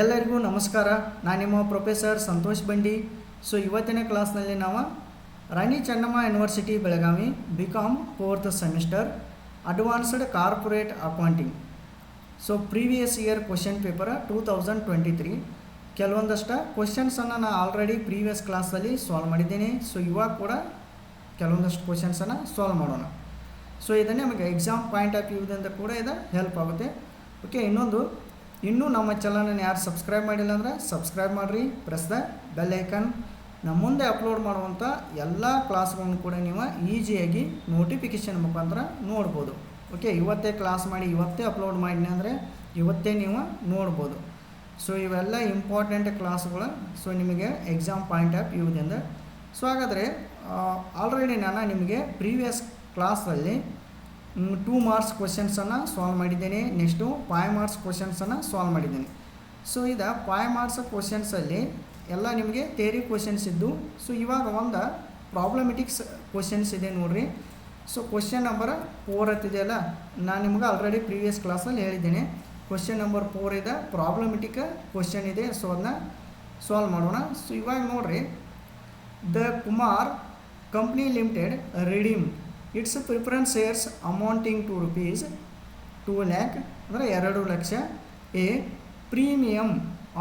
ಎಲ್ಲರಿಗೂ ನಮಸ್ಕಾರ. ನಾನು ನಿಮ್ಮ ಪ್ರೊಫೆಸರ್ ಸಂತೋಷ್ ಬಂಡಿ. ಸೊ ಇವತ್ತಿನ ಕ್ಲಾಸ್ನಲ್ಲಿ ನಾವು Rani Chennamma university Belagavi B com fourth semester advanced corporate accounting so previous year question paper two thousand twenty three ಕೆಲವೊಂದಷ್ಟು ಕ್ವಶನ್ಸನ್ನು ನಾನು ಆಲ್ರೆಡಿ ಪ್ರೀವಿಯಸ್ ಕ್ಲಾಸಲ್ಲಿ ಸಾಲ್ವ್ ಮಾಡಿದ್ದೀನಿ. ಸೊ ಇವಾಗ ಕೂಡ ಕೆಲವೊಂದಷ್ಟು ಕ್ವಶನ್ಸನ್ನು ಸಾಲ್ವ್ ಮಾಡೋಣ. ಸೊ ಇದನ್ನೇ ನಮಗೆ ಎಕ್ಸಾಮ್ ಪಾಯಿಂಟ್ ಆಫ್ ವ್ಯೂದಿಂದ ಕೂಡ ಇದು ಹೆಲ್ಪ್ ಆಗುತ್ತೆ. ಓಕೆ ಇನ್ನೊಂದು ಇನ್ನೂ ನಮ್ಮ ಚಾನಲನ್ನು ಯಾರು ಸಬ್ಸ್ಕ್ರೈಬ್ ಮಾಡಿಲ್ಲ ಅಂದರೆ ಸಬ್ಸ್ಕ್ರೈಬ್ ಮಾಡಿರಿ. Press the bell icon. ನಮ್ಮ ಮುಂದೆ ಅಪ್ಲೋಡ್ ಮಾಡುವಂಥ ಎಲ್ಲ ಕ್ಲಾಸ್ಗಳನ್ನು ಕೂಡ ನೀವು ಈಸಿಯಾಗಿ ನೋಟಿಫಿಕೇಶನ್ ಮುಖಾಂತರ ನೋಡ್ಬೋದು. ಓಕೆ, ಇವತ್ತೇ ಕ್ಲಾಸ್ ಮಾಡಿ, ಇವತ್ತೇ ಅಪ್ಲೋಡ್ ಮಾಡಿನಿ ಅಂದರೆ ಇವತ್ತೇ ನೀವು ನೋಡ್ಬೋದು. ಸೊ ಇವೆಲ್ಲ ಇಂಪಾರ್ಟೆಂಟ್ ಕ್ಲಾಸ್ಗಳು. ಸೊ ನಿಮಗೆ ಎಕ್ಸಾಮ್ ಪಾಯಿಂಟ್ ಆಫ್ ವ್ಯೂದಿಂದ ಸೊ ಹಾಗಾದರೆ ಆಲ್ರೆಡಿ ನಾನು ನಿಮಗೆ ಪ್ರೀವಿಯಸ್ ಕ್ಲಾಸಲ್ಲಿ ಟೂ ಮಾರ್ಕ್ಸ್ ಕ್ವಶನ್ಸನ್ನು ಸಾಲ್ವ್ ಮಾಡಿದ್ದೇನೆ. ನೆಕ್ಸ್ಟು ಫೈವ್ ಮಾರ್ಕ್ಸ್ ಕ್ವಶನ್ಸನ್ನು ಸಾಲ್ವ್ ಮಾಡಿದ್ದೇನೆ. ಸೊ ಇದು ಫೈವ್ ಮಾರ್ಕ್ಸ್ ಕ್ವಶನ್ಸಲ್ಲಿ ಎಲ್ಲ ನಿಮಗೆ ಥೇರಿ ಕ್ವಶನ್ಸ್ ಇದ್ದು ಸೊ ಇವಾಗ ಒಂದು ಪ್ರಾಬ್ಲಮೆಟಿಕ್ಸ್ ಕ್ವಶನ್ಸ್ ಇದೆ ನೋಡಿರಿ. ಸೊ ಕ್ವಶನ್ ನಂಬರ್ ಫೋರ್ ಹತ್ತಿದೆಯಲ್ಲ ನಾನು ನಿಮ್ಗೆ ಆಲ್ರೆಡಿ ಪ್ರೀವಿಯಸ್ ಕ್ಲಾಸಲ್ಲಿ ಹೇಳಿದ್ದೇನೆ. ಕ್ವಶನ್ ನಂಬರ್ ಫೋರ್ ಇದೆ ಪ್ರಾಬ್ಲಮೆಟಿಕ್ ಕ್ವಶನ್ ಇದೆ. ಸೊ ಅದನ್ನ ಸಾಲ್ವ್ ಮಾಡೋಣ. ಸೊ ಇವಾಗ ನೋಡಿರಿ. The Kumar company limited redeem its preference shares amounting to rupees two lakh ಅಂದರೆ ಎರಡು lakh a premium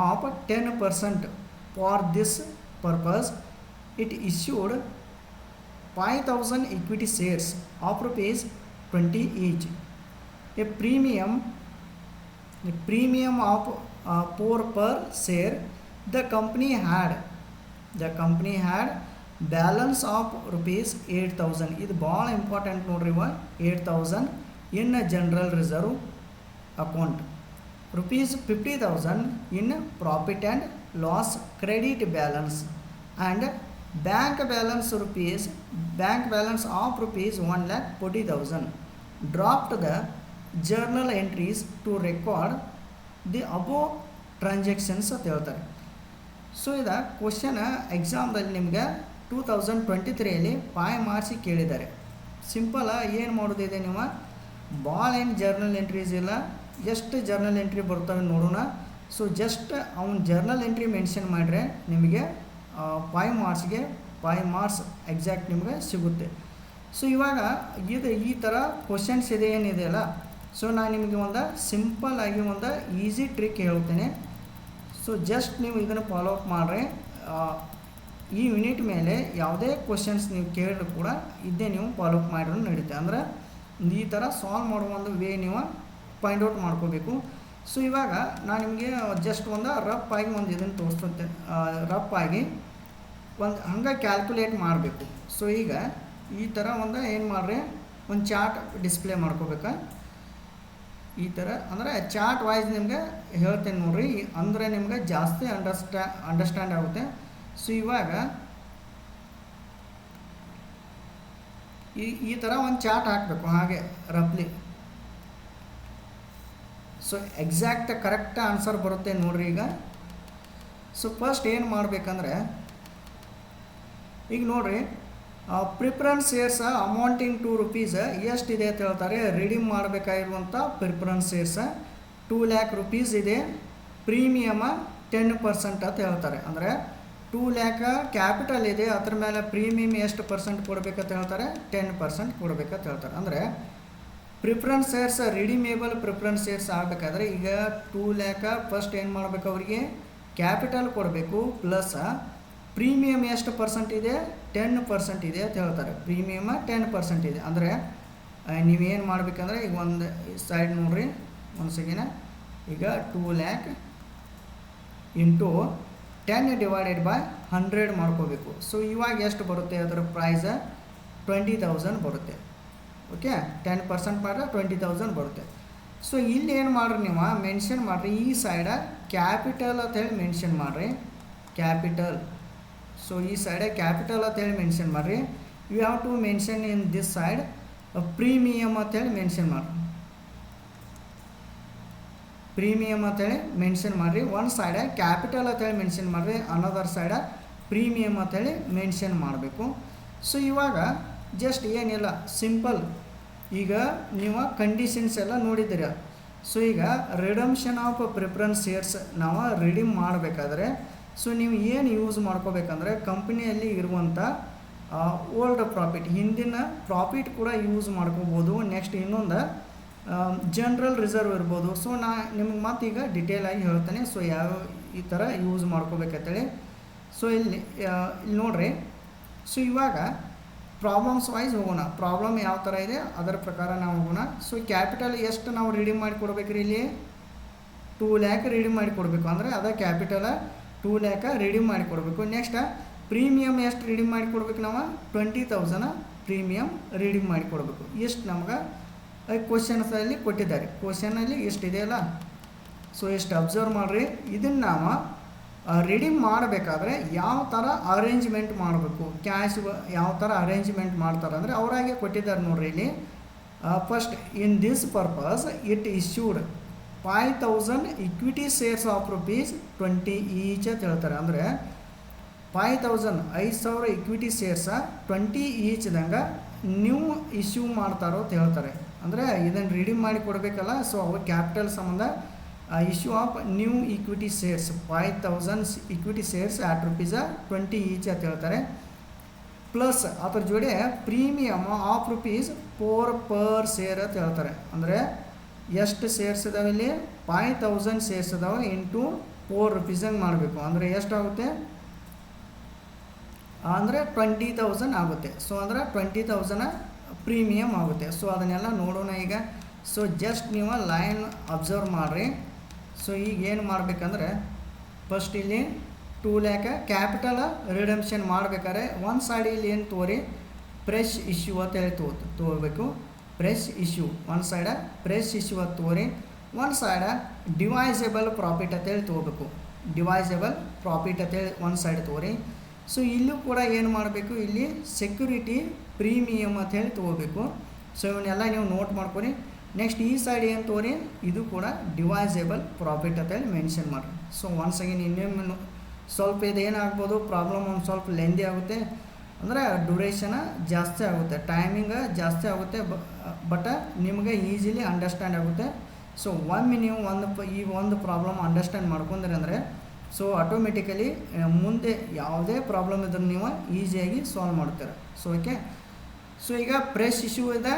of ten percent for this purpose it issued five thousand equity shares of rupees twenty each a premium a premium of uh, 4 per share. The company had the company had balance of rupees eight thousand ಇದು ಭಾಳ important ನೋಡ್ರಿ ಇವ. Eight thousand in general reserve account rupees fifty thousand in profit and loss credit balance and bank balance rupees bank balance of rupees one lakh forty thousand draft the journal entries to record the above transactions ಅಂತ ಹೇಳ್ತಾರೆ. So ಇದು question ಎಕ್ಸಾಮ್ದಲ್ಲಿ ನಿಮ್ಗೆ two thousand twenty ತ್ರೀಯಲ್ಲಿ five ಮಾರ್ಸಿ ಕೇಳಿದ್ದಾರೆ. Simple ಏನು ಮಾಡೋದಿದೆ ನೀವು? ಬಾಲ್ ಏನು ಜರ್ನಲ್ ಎಂಟ್ರೀಸ್ ಇಲ್ಲ, ಎಷ್ಟು ಜರ್ನಲ್ ಎಂಟ್ರಿ ಬರ್ತವೆ ನೋಡೋಣ. ಸೊ ಜಸ್ಟ್ ಅವ್ನ ಜರ್ನಲ್ ಎಂಟ್ರಿ ಮೆನ್ಷನ್ ಮಾಡಿದ್ರೆ ನಿಮಗೆ ಪಾಯ್ ಮಾರ್ಕ್ಸ್ಗೆ ಪಾಯ್ ಮಾರ್ಕ್ಸ್ ಎಕ್ಸಾಕ್ಟ್ ನಿಮಗೆ ಸಿಗುತ್ತೆ. ಸೊ ಇವಾಗ ಇದು ಈ ಥರ ಕ್ವಶನ್ಸ್ ಇದೆ ಏನಿದೆಯಲ್ಲ ಸೊ ನಾನು ನಿಮಗೆ ಒಂದು ಸಿಂಪಲ್ ಆಗಿ ಒಂದು ಈಸಿ ಟ್ರಿಕ್ ಹೇಳ್ತೇನೆ. ಸೊ ಜಸ್ಟ್ ನೀವು ಇದನ್ನು ಫಾಲೋ ಅಪ್ ಮಾಡಿದ್ರೆ ಈ ಯೂನಿಟ್ ಮೇಲೆ ಯಾವುದೇ ಕ್ವಶನ್ಸ್ ನೀವು ಕೇಳಿದ್ರು ಕೂಡ ಇದ್ದೇ ನೀವು ಫಾಲೋ ಅಪ್ ಮಾಡಿದ್ರು ನಡೀತೆ. ಅಂದರೆ ಈ ಥರ ಸಾಲ್ವ್ ಮಾಡುವ ಒಂದು ವೇ ನೀವು ಫೈಂಡ್ ಔಟ್ ಮಾಡ್ಕೋಬೇಕು. ಸೊ ಇವಾಗ ನಾನು ನಿಮಗೆ ಜಸ್ಟ್ ಒಂದು ರಫ್ ಆಗಿ ಒಂದು ಇದನ್ನು ತೋರಿಸ್ತಂತೆ ರಫ್ ಆಗಿ ಒಂದು ಹಂಗೆ ಕ್ಯಾಲ್ಕುಲೇಟ್ ಮಾಡಬೇಕು. ಸೊ ಈಗ ಈ ಥರ ಒಂದು ಏನು ಮಾಡ್ರಿ? ಒಂದು ಚಾರ್ಟ್ ಡಿಸ್ಪ್ಲೇ ಮಾಡ್ಕೋಬೇಕು. ಈ ಥರ ಅಂದರೆ ಚಾರ್ಟ್ ವೈಸ್ ನಿಮಗೆ ಹೇಳ್ತೇನೆ ನೋಡ್ರಿ. ಅಂದರೆ ನಿಮ್ಗೆ ಜಾಸ್ತಿ ಅಂಡರ್ಸ್ಟ್ಯಾ ಅಂಡರ್ಸ್ಟ್ಯಾಂಡ್ ಆಗುತ್ತೆ. ಸೊ ಇವಾಗ, ಈ ಈ ಥರ ಒಂದು ಚಾರ್ಟ್ ಹಾಕಬೇಕು, ಹಾಗೆ ರಫ್ಲಿ ಸೊ ಎಕ್ಸಾಕ್ಟ್ ಕರೆಕ್ಟ್ ಆನ್ಸರ್ ಬರುತ್ತೆ ನೋಡ್ರಿ ಈಗ. ಸೊ ಫಸ್ಟ್ ಏನು ಮಾಡಬೇಕಂದ್ರೆ, ಈಗ ನೋಡ್ರಿ preference shares amounting to rupees ಎಷ್ಟಿದೆ ಅಂತ ಹೇಳ್ತಾರೆ redeem ಮಾಡಬೇಕಾಗಿರುವಂಥ preference shares two lakh rupees ಇದೆ ಪ್ರೀಮಿಯಮ ಟೆನ್ ಪರ್ಸೆಂಟ್ ಅಂತ ಹೇಳ್ತಾರೆ. ಅಂದರೆ ಟೂ ಲ್ಯಾಕ್ ಕ್ಯಾಪಿಟಲ್ ಇದೆ, ಅದ್ರ ಮೇಲೆ ಪ್ರೀಮಿಯಮ್ ಎಷ್ಟು ಪರ್ಸೆಂಟ್ ಕೊಡಬೇಕಂತ ಹೇಳ್ತಾರೆ ಟೆನ್ ಪರ್ಸೆಂಟ್ ಕೊಡಬೇಕಂತ ಹೇಳ್ತಾರೆ. ಅಂದರೆ preference shares redeemable preference shares ಆಗಬೇಕಾದ್ರೆ ಈಗ ಟೂ ಲ್ಯಾಕ ಫಸ್ಟ್ ಏನು ಮಾಡಬೇಕು ಅವರಿಗೆ? ಕ್ಯಾಪಿಟಲ್ ಕೊಡಬೇಕು ಪ್ಲಸ್ ಪ್ರೀಮಿಯಮ್ ಎಷ್ಟು ಪರ್ಸೆಂಟ್ ಇದೆ? ಟೆನ್ ಪರ್ಸೆಂಟ್ ಇದೆ ಅಂತ ಹೇಳ್ತಾರೆ. ಪ್ರೀಮಿಯಮ್ ಟೆನ್ ಪರ್ಸೆಂಟ್ ಇದೆ. ಅಂದರೆ ನೀವೇನು ಮಾಡಬೇಕಂದ್ರೆ, ಈಗ ಒಂದು ಸೈಡ್ ನೋಡ್ರಿ, ಒಂದು ಸೆಕೆಂಡ್. ಈಗ two lakh into ten divided by hundred ಮಾಡ್ಕೋಬೇಕು. ಸೊ ಇವಾಗ ಎಷ್ಟು ಬರುತ್ತೆ ಅದರ ಪ್ರೈಸ್ ಟ್ವೆಂಟಿ ತೌಸಂಡ್ ಬರುತ್ತೆ. ಓಕೆ ಟೆನ್ ಪರ್ಸೆಂಟ್ ಮಾಡಿದ್ರೆ ಟ್ವೆಂಟಿ ತೌಸಂಡ್ ಬರುತ್ತೆ. ಸೊ ಇಲ್ಲಿ ಏನು ಮಾಡ್ರಿ ನೀವು? ಮೆನ್ಷನ್ ಮಾಡಿರಿ. ಈ ಸೈಡ ಕ್ಯಾಪಿಟಲ್ ಅಂತ ಹೇಳಿ ಮೆನ್ಷನ್ ಮಾಡಿರಿ. ಕ್ಯಾಪಿಟಲ್ ಸೊ ಈ ಸೈಡೆ ಕ್ಯಾಪಿಟಲ್ ಅಂತ ಹೇಳಿ ಮೆನ್ಷನ್ ಮಾಡಿರಿ. You have to mention in this side premium ಅಂತೇಳಿ ಮೆನ್ಷನ್ ಮಾಡಿರಿ. ಪ್ರೀಮಿಯಮ್ ಅಂತೇಳಿ ಮೆನ್ಷನ್ ಮಾಡಿರಿ. ಒಂದು ಸೈಡ ಕ್ಯಾಪಿಟಲ್ ಅಂತೇಳಿ ಮೆನ್ಷನ್ ಮಾಡಿರಿ. ಅನದರ್ ಸೈಡ ಪ್ರೀಮಿಯಮ್ ಅಂತೇಳಿ ಮೆನ್ಷನ್ ಮಾಡಬೇಕು. ಸೊ ಇವಾಗ ಜಸ್ಟ್ ಏನಿಲ್ಲ ಸಿಂಪಲ್ ಈಗ ನೀವು ಕಂಡೀಷನ್ಸ್ ಎಲ್ಲ ನೋಡಿದ್ದೀರ. ಸೊ ಈಗ ರಿಡಮ್ಷನ್ ಆಫ್ ಪ್ರಿಫರೆನ್ಸ್ ಶೇರ್ಸ್ ನಾವು ರಿಡೀಮ್ ಮಾಡಬೇಕಾದ್ರೆ ಸೊ ನೀವು ಏನು ಯೂಸ್ ಮಾಡ್ಕೋಬೇಕಂದ್ರೆ ಕಂಪ್ನಿಯಲ್ಲಿ ಇರುವಂಥ ಓಲ್ಡ್ ಪ್ರಾಫಿಟ್ ಹಿಂದಿನ ಪ್ರಾಫಿಟ್ ಕೂಡ ಯೂಸ್ ಮಾಡ್ಕೋಬೋದು. ನೆಕ್ಸ್ಟ್ ಇನ್ನೊಂದು ಜನರಲ್ ರಿಸರ್ವ್ ಇರ್ಬೋದು. ಸೊ ನಾ ನಿಮ್ಗೆ ಮತ್ತೆ ಈಗ ಡಿಟೇಲ್ ಆಗಿ ಹೇಳ್ತೇನೆ. ಸೊ ಯಾವ ಈ ಥರ ಯೂಸ್ ಮಾಡ್ಕೋಬೇಕಂತೇಳಿ. ಸೊ ಇಲ್ಲಿ ಇಲ್ಲಿ ನೋಡ್ರಿ. ಸೊ ಇವಾಗ ಪ್ರಾಬ್ಲಮ್ಸ್ ವೈಸ್ ಹೋಗೋಣ. ಪ್ರಾಬ್ಲಮ್ ಯಾವ ಥರ ಇದೆ? ಅದರ ಪ್ರಕಾರ ನಾವು ಹೋಗೋಣ. ಸೊ ಕ್ಯಾಪಿಟಲ್ ಎಷ್ಟು ನಾವು ರೀಡಿಂಗ್ ಮಾಡಿ ಕೊಡ್ಬೇಕ್ರಿ ಇಲ್ಲಿ? ಟೂ ಲ್ಯಾಕ್ ರೀಡಿಂಗ್ ಮಾಡಿ ಕೊಡಬೇಕು. ಅಂದರೆ ಅದ ಕ್ಯಾಪಿಟಲ ಟೂ ಲ್ಯಾಕ ರೀಡಿಂಗ್ ಮಾಡಿ ಕೊಡಬೇಕು. ನೆಕ್ಸ್ಟ್ ಪ್ರೀಮಿಯಮ್ ಎಷ್ಟು ರೀಡಿಂಗ್ ಮಾಡಿ ಕೊಡ್ಬೇಕು ನಾವು? ಟ್ವೆಂಟಿ ತೌಸಂಡ ಪ್ರೀಮಿಯಮ್ ರೀಡಿಂಗ್ ಮಾಡಿ ಕೊಡಬೇಕು. ಎಷ್ಟು ನಮ್ಗೆ ಕ್ವಶನ್ಸಲ್ಲಿ ಕೊಟ್ಟಿದ್ದಾರೆ. ಕ್ವಶನಲ್ಲಿ ಎಷ್ಟಿದೆಯಲ್ಲ? ಸೊ ಎಷ್ಟು ಅಬ್ಸರ್ವ್ ಮಾಡಿರಿ. ಇದನ್ನು ನಾವು ರೆಡಿ ಮಾಡಬೇಕಾದ್ರೆ ಯಾವ ಥರ ಅರೇಂಜ್ಮೆಂಟ್ ಮಾಡಬೇಕು? ಕ್ಯಾಶ್ ಯಾವ ಥರ ಅರೇಂಜ್ಮೆಂಟ್ ಮಾಡ್ತಾರೆ ಅಂದರೆ ಅವರಾಗೆ ಕೊಟ್ಟಿದ್ದಾರೆ ನೋಡ್ರಿ ಇಲ್ಲಿ. First in this purpose it issued five thousand equity shares of rupees twenty each ಅಂತ ಹೇಳ್ತಾರೆ. ಅಂದರೆ ಫೈವ್ ತೌಸಂಡ್ ಐದು ಸಾವಿರ ಇಕ್ವಿಟಿ ಶೇರ್ಸ ಟ್ವೆಂಟಿ ಈಚ್ದಂಗೆ ನ್ಯೂ ಇಶ್ಯೂ ಮಾಡ್ತಾರೋ ಅಂತ ಹೇಳ್ತಾರೆ. ಅಂದರೆ ಇದನ್ನು ರೀಡಿಮ್ ಮಾಡಿ ಕೊಡಬೇಕಲ್ಲ ಸೊ ಅವ್ರ ಕ್ಯಾಪಿಟಲ್ ಸಂಬಂಧ issue of new equity shares five thousand equity shares at rupees twenty each ಅಂತ ಹೇಳ್ತಾರೆ. ಪ್ಲಸ್ ಅದ್ರ ಜೋಡಿ premium of rupees four per share ಅಂತ ಹೇಳ್ತಾರೆ. ಅಂದರೆ ಎಷ್ಟು ಶೇರ್ಸ್ ಇದಾವೆ ಇಲ್ಲಿ? ಫೈವ್ ತೌಸಂಡ್ ಶೇರ್ಸ್ ಇದಾವೆ ಇಂಟು ಫೋರ್ ರುಪೀಸಂಗೆ ಮಾಡಬೇಕು. ಅಂದರೆ ಎಷ್ಟಾಗುತ್ತೆ ಅಂದರೆ ಟ್ವೆಂಟಿ ತೌಸಂಡ್ ಆಗುತ್ತೆ. ಸೊ ಅಂದರೆ ಟ್ವೆಂಟಿ ತೌಸಂಡ್ ಪ್ರೀಮಿಯಮ್ ಆಗುತ್ತೆ. ಸೊ ಅದನ್ನೆಲ್ಲ ನೋಡೋಣ ಈಗ. ಸೊ ಜಸ್ಟ್ ನೀವು ಲೈನ್ ಅಬ್ಸರ್ವ್ ಮಾಡಿರಿ. ಸೊ ಈಗ ಏನು ಮಾಡಬೇಕಂದ್ರೆ ಫಸ್ಟ್ ಇಲ್ಲಿ ಟೂ ಲ್ಯಾಕ್ ಕ್ಯಾಪಿಟಲ್ ರಿಡಮ್ಷನ್ ಮಾಡಬೇಕಾದ್ರೆ ಒಂದು ಸೈಡ್ ಇಲ್ಲಿ ಏನು ತೋರಿ ಪ್ರೆಶ್ ಇಶ್ಯೂ ಅಂತ ಹೇಳಿ ತೋ ತೋರ್ಬೇಕು. ಪ್ರೆಶ್ ಇಶ್ಯೂ ಒಂದು ಸೈಡ ಪ್ರೆಶ್ ಇಶ್ಯೂ ಅಂತ ತೋರಿ ಒಂದು ಸೈಡ ಡಿವೈಸೇಬಲ್ ಪ್ರಾಫಿಟ್ ಅಂತೇಳಿ ತೋಬೇಕು ಡಿವೈಸೇಬಲ್ ಪ್ರಾಫಿಟ್ ಅಂತೇಳಿ ಒಂದು ಸೈಡ್ ತೋರಿ. ಸೊ ಇಲ್ಲೂ ಕೂಡ ಏನು ಮಾಡಬೇಕು? ಇಲ್ಲಿ ಸೆಕ್ಯೂರಿಟಿ ಪ್ರೀಮಿಯಮ್ ಅಂತ ಹೇಳಿ ತೊಗೋಬೇಕು. ಸೊ ಇವನ್ನೆಲ್ಲ ನೀವು ನೋಟ್ ಮಾಡ್ಕೊರಿ. ನೆಕ್ಸ್ಟ್ ಈ ಸೈಡ್ ಏನು ತೋರಿ ಇದು ಕೂಡ ಡಿವೈಸೇಬಲ್ ಪ್ರಾಫಿಟ್ ಅಂತ ಹೇಳಿ ಮೆನ್ಷನ್ ಮಾಡಿ ಸೊ ಒನ್ಸ್ ಅಗೇನ್ ಇನ್ನೊಮ್ಮೆ ಸ್ವಲ್ಪ ಇದೇನಾಗ್ಬೋದು ಪ್ರಾಬ್ಲಮ್ ಒಂದು ಸ್ವಲ್ಪ ಲೆಂದಿ ಆಗುತ್ತೆ. ಅಂದರೆ ಡ್ಯೂರೇಷನ್ ಜಾಸ್ತಿ ಆಗುತ್ತೆ. ಟೈಮಿಂಗ್ ಜಾಸ್ತಿ ಆಗುತ್ತೆ. ಬಟ್ ನಿಮಗೆ ಈಸಿಲಿ ಅಂಡರ್ಸ್ಟ್ಯಾಂಡ್ ಆಗುತ್ತೆ. ಸೊ ಒಮ್ಮೆ ನೀವು ಒಂದು ಈ ಒಂದು ಪ್ರಾಬ್ಲಮ್ ಅಂಡರ್ಸ್ಟ್ಯಾಂಡ್ ಮಾಡ್ಕೊಂಡ್ರಿ ಅಂದರೆ ಸೊ ಆಟೋಮೆಟಿಕಲಿ ಮುಂದೆ ಯಾವುದೇ ಪ್ರಾಬ್ಲಮ್ ಇದ್ರೂ ನೀವು ಈಸಿಯಾಗಿ ಸಾಲ್ವ್ ಮಾಡ್ತೀರ. ಸೊ ಓಕೆ ಸೊ ಈಗ ಪ್ರೆಸ್ ಇಶ್ಯೂ ಇದೆ.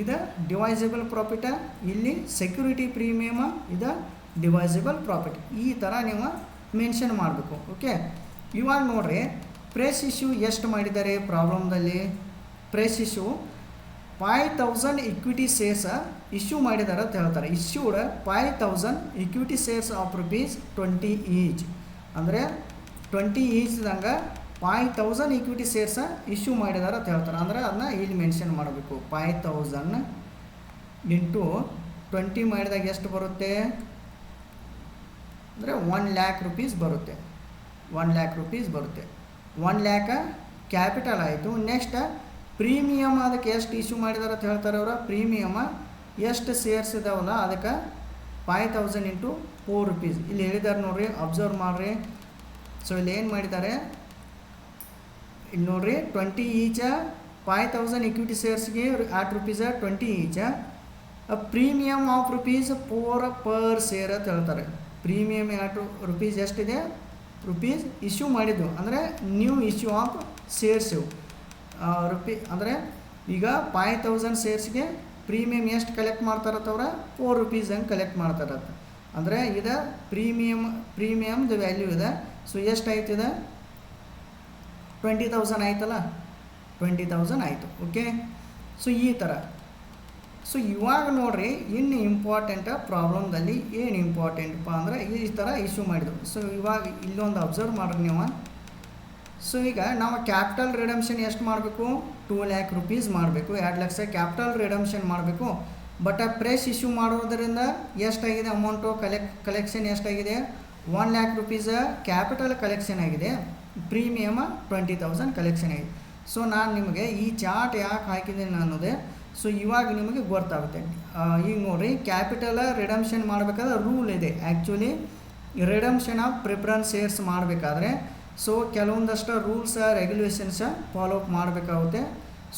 ಇದು ಡಿವೈಸಬಲ್ ಪ್ರಾಫಿಟ ಇಲ್ಲಿ ಸೆಕ್ಯೂರಿಟಿ ಪ್ರೀಮಿಯಮ ಇದು ಡಿವೈಸಬಲ್ ಪ್ರಾಫಿಟ್ ಈ ಥರ ನೀವು ಮೆನ್ಷನ್ ಮಾಡಬೇಕು ಓಕೆ ಇವಾಗ ನೋಡ್ರಿ ಪ್ರೆಸ್ ಇಶ್ಯೂ ಎಷ್ಟು ಮಾಡಿದ್ದಾರೆ ಪ್ರಾಬ್ಲಮ್ದಲ್ಲಿ fresh issue five thousand equity shares issue ಮಾಡಿದ್ದಾರೆ ಅಂತ ಹೇಳ್ತಾರೆ. Issued five thousand equity shares of rupees twenty each ಅಂದರೆ twenty ಈಚ್ದಂಗೆ five thousand equity shares issue ಮಾಡಿದ್ದಾರೆ ಅಂತ ಹೇಳ್ತಾರೆ. ಅಂದರೆ ಅದನ್ನ ಇಲ್ಲಿ ಮೆನ್ಷನ್ ಮಾಡಬೇಕು. ಫೈವ್ ತೌಸಂಡ್ ಇಂಟು ಟ್ವೆಂಟಿ ಮಾಡಿದಾಗ ಎಷ್ಟು ಬರುತ್ತೆ? ಅಂದರೆ ಒನ್ ಲ್ಯಾಕ್ ರುಪೀಸ್ ಬರುತ್ತೆ. ಒನ್ ಲ್ಯಾಕ್ ರುಪೀಸ್ ಬರುತ್ತೆ. ಒನ್ ಲ್ಯಾಕ ಕ್ಯಾಪಿಟಲ್ ಆಯಿತು. ನೆಕ್ಸ್ಟ್ ಪ್ರೀಮಿಯಮ್ ಅದಕ್ಕೆ ಎಷ್ಟು ಇಶ್ಯೂ ಮಾಡಿದಾರೆ ಅಂತ ಹೇಳ್ತಾರೆ ಅವರು. ಪ್ರೀಮಿಯಮ ಎಷ್ಟು ಶೇರ್ಸ್ ಇದಾವಲ್ಲ ಅದಕ್ಕೆ five thousand into four rupees ಇಲ್ಲಿ ಹೇಳಿದ್ದಾರೆ ನೋಡ್ರಿ ಅಬ್ಸರ್ವ್ ಮಾಡಿರಿ. ಸೊ ಇಲ್ಲಿ ಏನು ಮಾಡಿದ್ದಾರೆ? ಇಲ್ಲಿ ನೋಡ್ರಿ twenty each five thousand equity ಶೇರ್ಸ್ಗೆ at rupees twenty each premium of rupees four per share ಅಂತ ಹೇಳ್ತಾರೆ. ಪ್ರೀಮಿಯಮ್ ಆಟ್ ರುಪೀಸ್ ಎಷ್ಟಿದೆ? ರುಪೀಸ್ ಇಶ್ಯೂ ಮಾಡಿದ್ದು. ಅಂದರೆ new issue of shares rupee ಅಂದರೆ ಈಗ ಫೈವ್ ತೌಸಂಡ್ ಶೇರ್ಸ್ಗೆ ಪ್ರೀಮಿಯಮ್ ಎಷ್ಟು ಕಲೆಕ್ಟ್ ಮಾಡ್ತಾರತ್ತವ್ರ ಫೋರ್ ರುಪೀಸ್ ಹಂಗೆ ಕಲೆಕ್ಟ್ ಮಾಡ್ತಾರತ್ತ ಅಂದರೆ ಇದು ಪ್ರೀಮಿಯಮ್ ಪ್ರೀಮಿಯಮ್ದು ವ್ಯಾಲ್ಯೂ ಇದೆ. ಸೊ ಎಷ್ಟು ಆಯ್ತು ಇದೆ? ಟ್ವೆಂಟಿ ತೌಸಂಡ್ ಆಯ್ತಲ್ಲ? ಟ್ವೆಂಟಿ ತೌಸಂಡ್ ಆಯಿತು. ಓಕೆ ಸೊ ಈ ಥರ ಸೊ ಇವಾಗ ನೋಡ್ರಿ, ಇನ್ನು ಇಂಪಾರ್ಟೆಂಟ್ ಪ್ರಾಬ್ಲಮ್ದಲ್ಲಿ ಏನು ಇಂಪಾರ್ಟೆಂಟಪ್ಪ ಅಂದರೆ ಈ ಥರ ಇಶ್ಯೂ ಮಾಡಿದ್ರು. ಸೊ ಇವಾಗ ಇಲ್ಲೊಂದು ಅಬ್ಸರ್ವ್ ಮಾಡ್ರಿ ನೀವು. ಸೊ ಈಗ ನಾವು ಕ್ಯಾಪಿಟಲ್ ರಿಡಮ್ಷನ್ ಎಷ್ಟು ಮಾಡಬೇಕು? ಟೂ ಲ್ಯಾಕ್ ರುಪೀಸ್ ಮಾಡಬೇಕು. ಎರಡು ಲಕ್ಷ ಕ್ಯಾಪಿಟಲ್ ರಿಡಮ್ಷನ್ ಮಾಡಬೇಕು. ಬಟ್ ಪ್ರೆಸ್ ಇಶ್ಯೂ ಮಾಡೋದರಿಂದ ಎಷ್ಟಾಗಿದೆ ಅಮೌಂಟು ಕಲೆಕ್ ಕಲೆಕ್ಷನ್ ಎಷ್ಟಾಗಿದೆ one lakh rupees capital collection ಆಗಿದೆ. ಪ್ರೀಮಿಯಮ ಟ್ವೆಂಟಿ ತೌಸಂಡ್ ಕಲೆಕ್ಷನ್ ಆಗಿದೆ. ಸೊ ನಾನು ನಿಮಗೆ ಈ ಚಾರ್ಟ್ ಯಾಕೆ ಹಾಕಿದ್ದೀನಿ ಅನ್ನೋದೇ ಸೊ ಇವಾಗ ನಿಮಗೆ ಗೊತ್ತಾಗುತ್ತೆ. ಈಗ ನೋಡಿರಿ ಕ್ಯಾಪಿಟಲ್ ರಿಡಮ್ಷನ್ ಮಾಡಬೇಕಾದ್ರೆ ರೂಲ್ ಇದೆ. Actually redemption of preference shares ಮಾಡಬೇಕಾದ್ರೆ ಸೊ ಕೆಲವೊಂದಷ್ಟು ರೂಲ್ಸ ರೆಗ್ಯುಲೇಷನ್ಸ ಫಾಲೋ ಅಪ್ ಮಾಡಬೇಕಾಗುತ್ತೆ.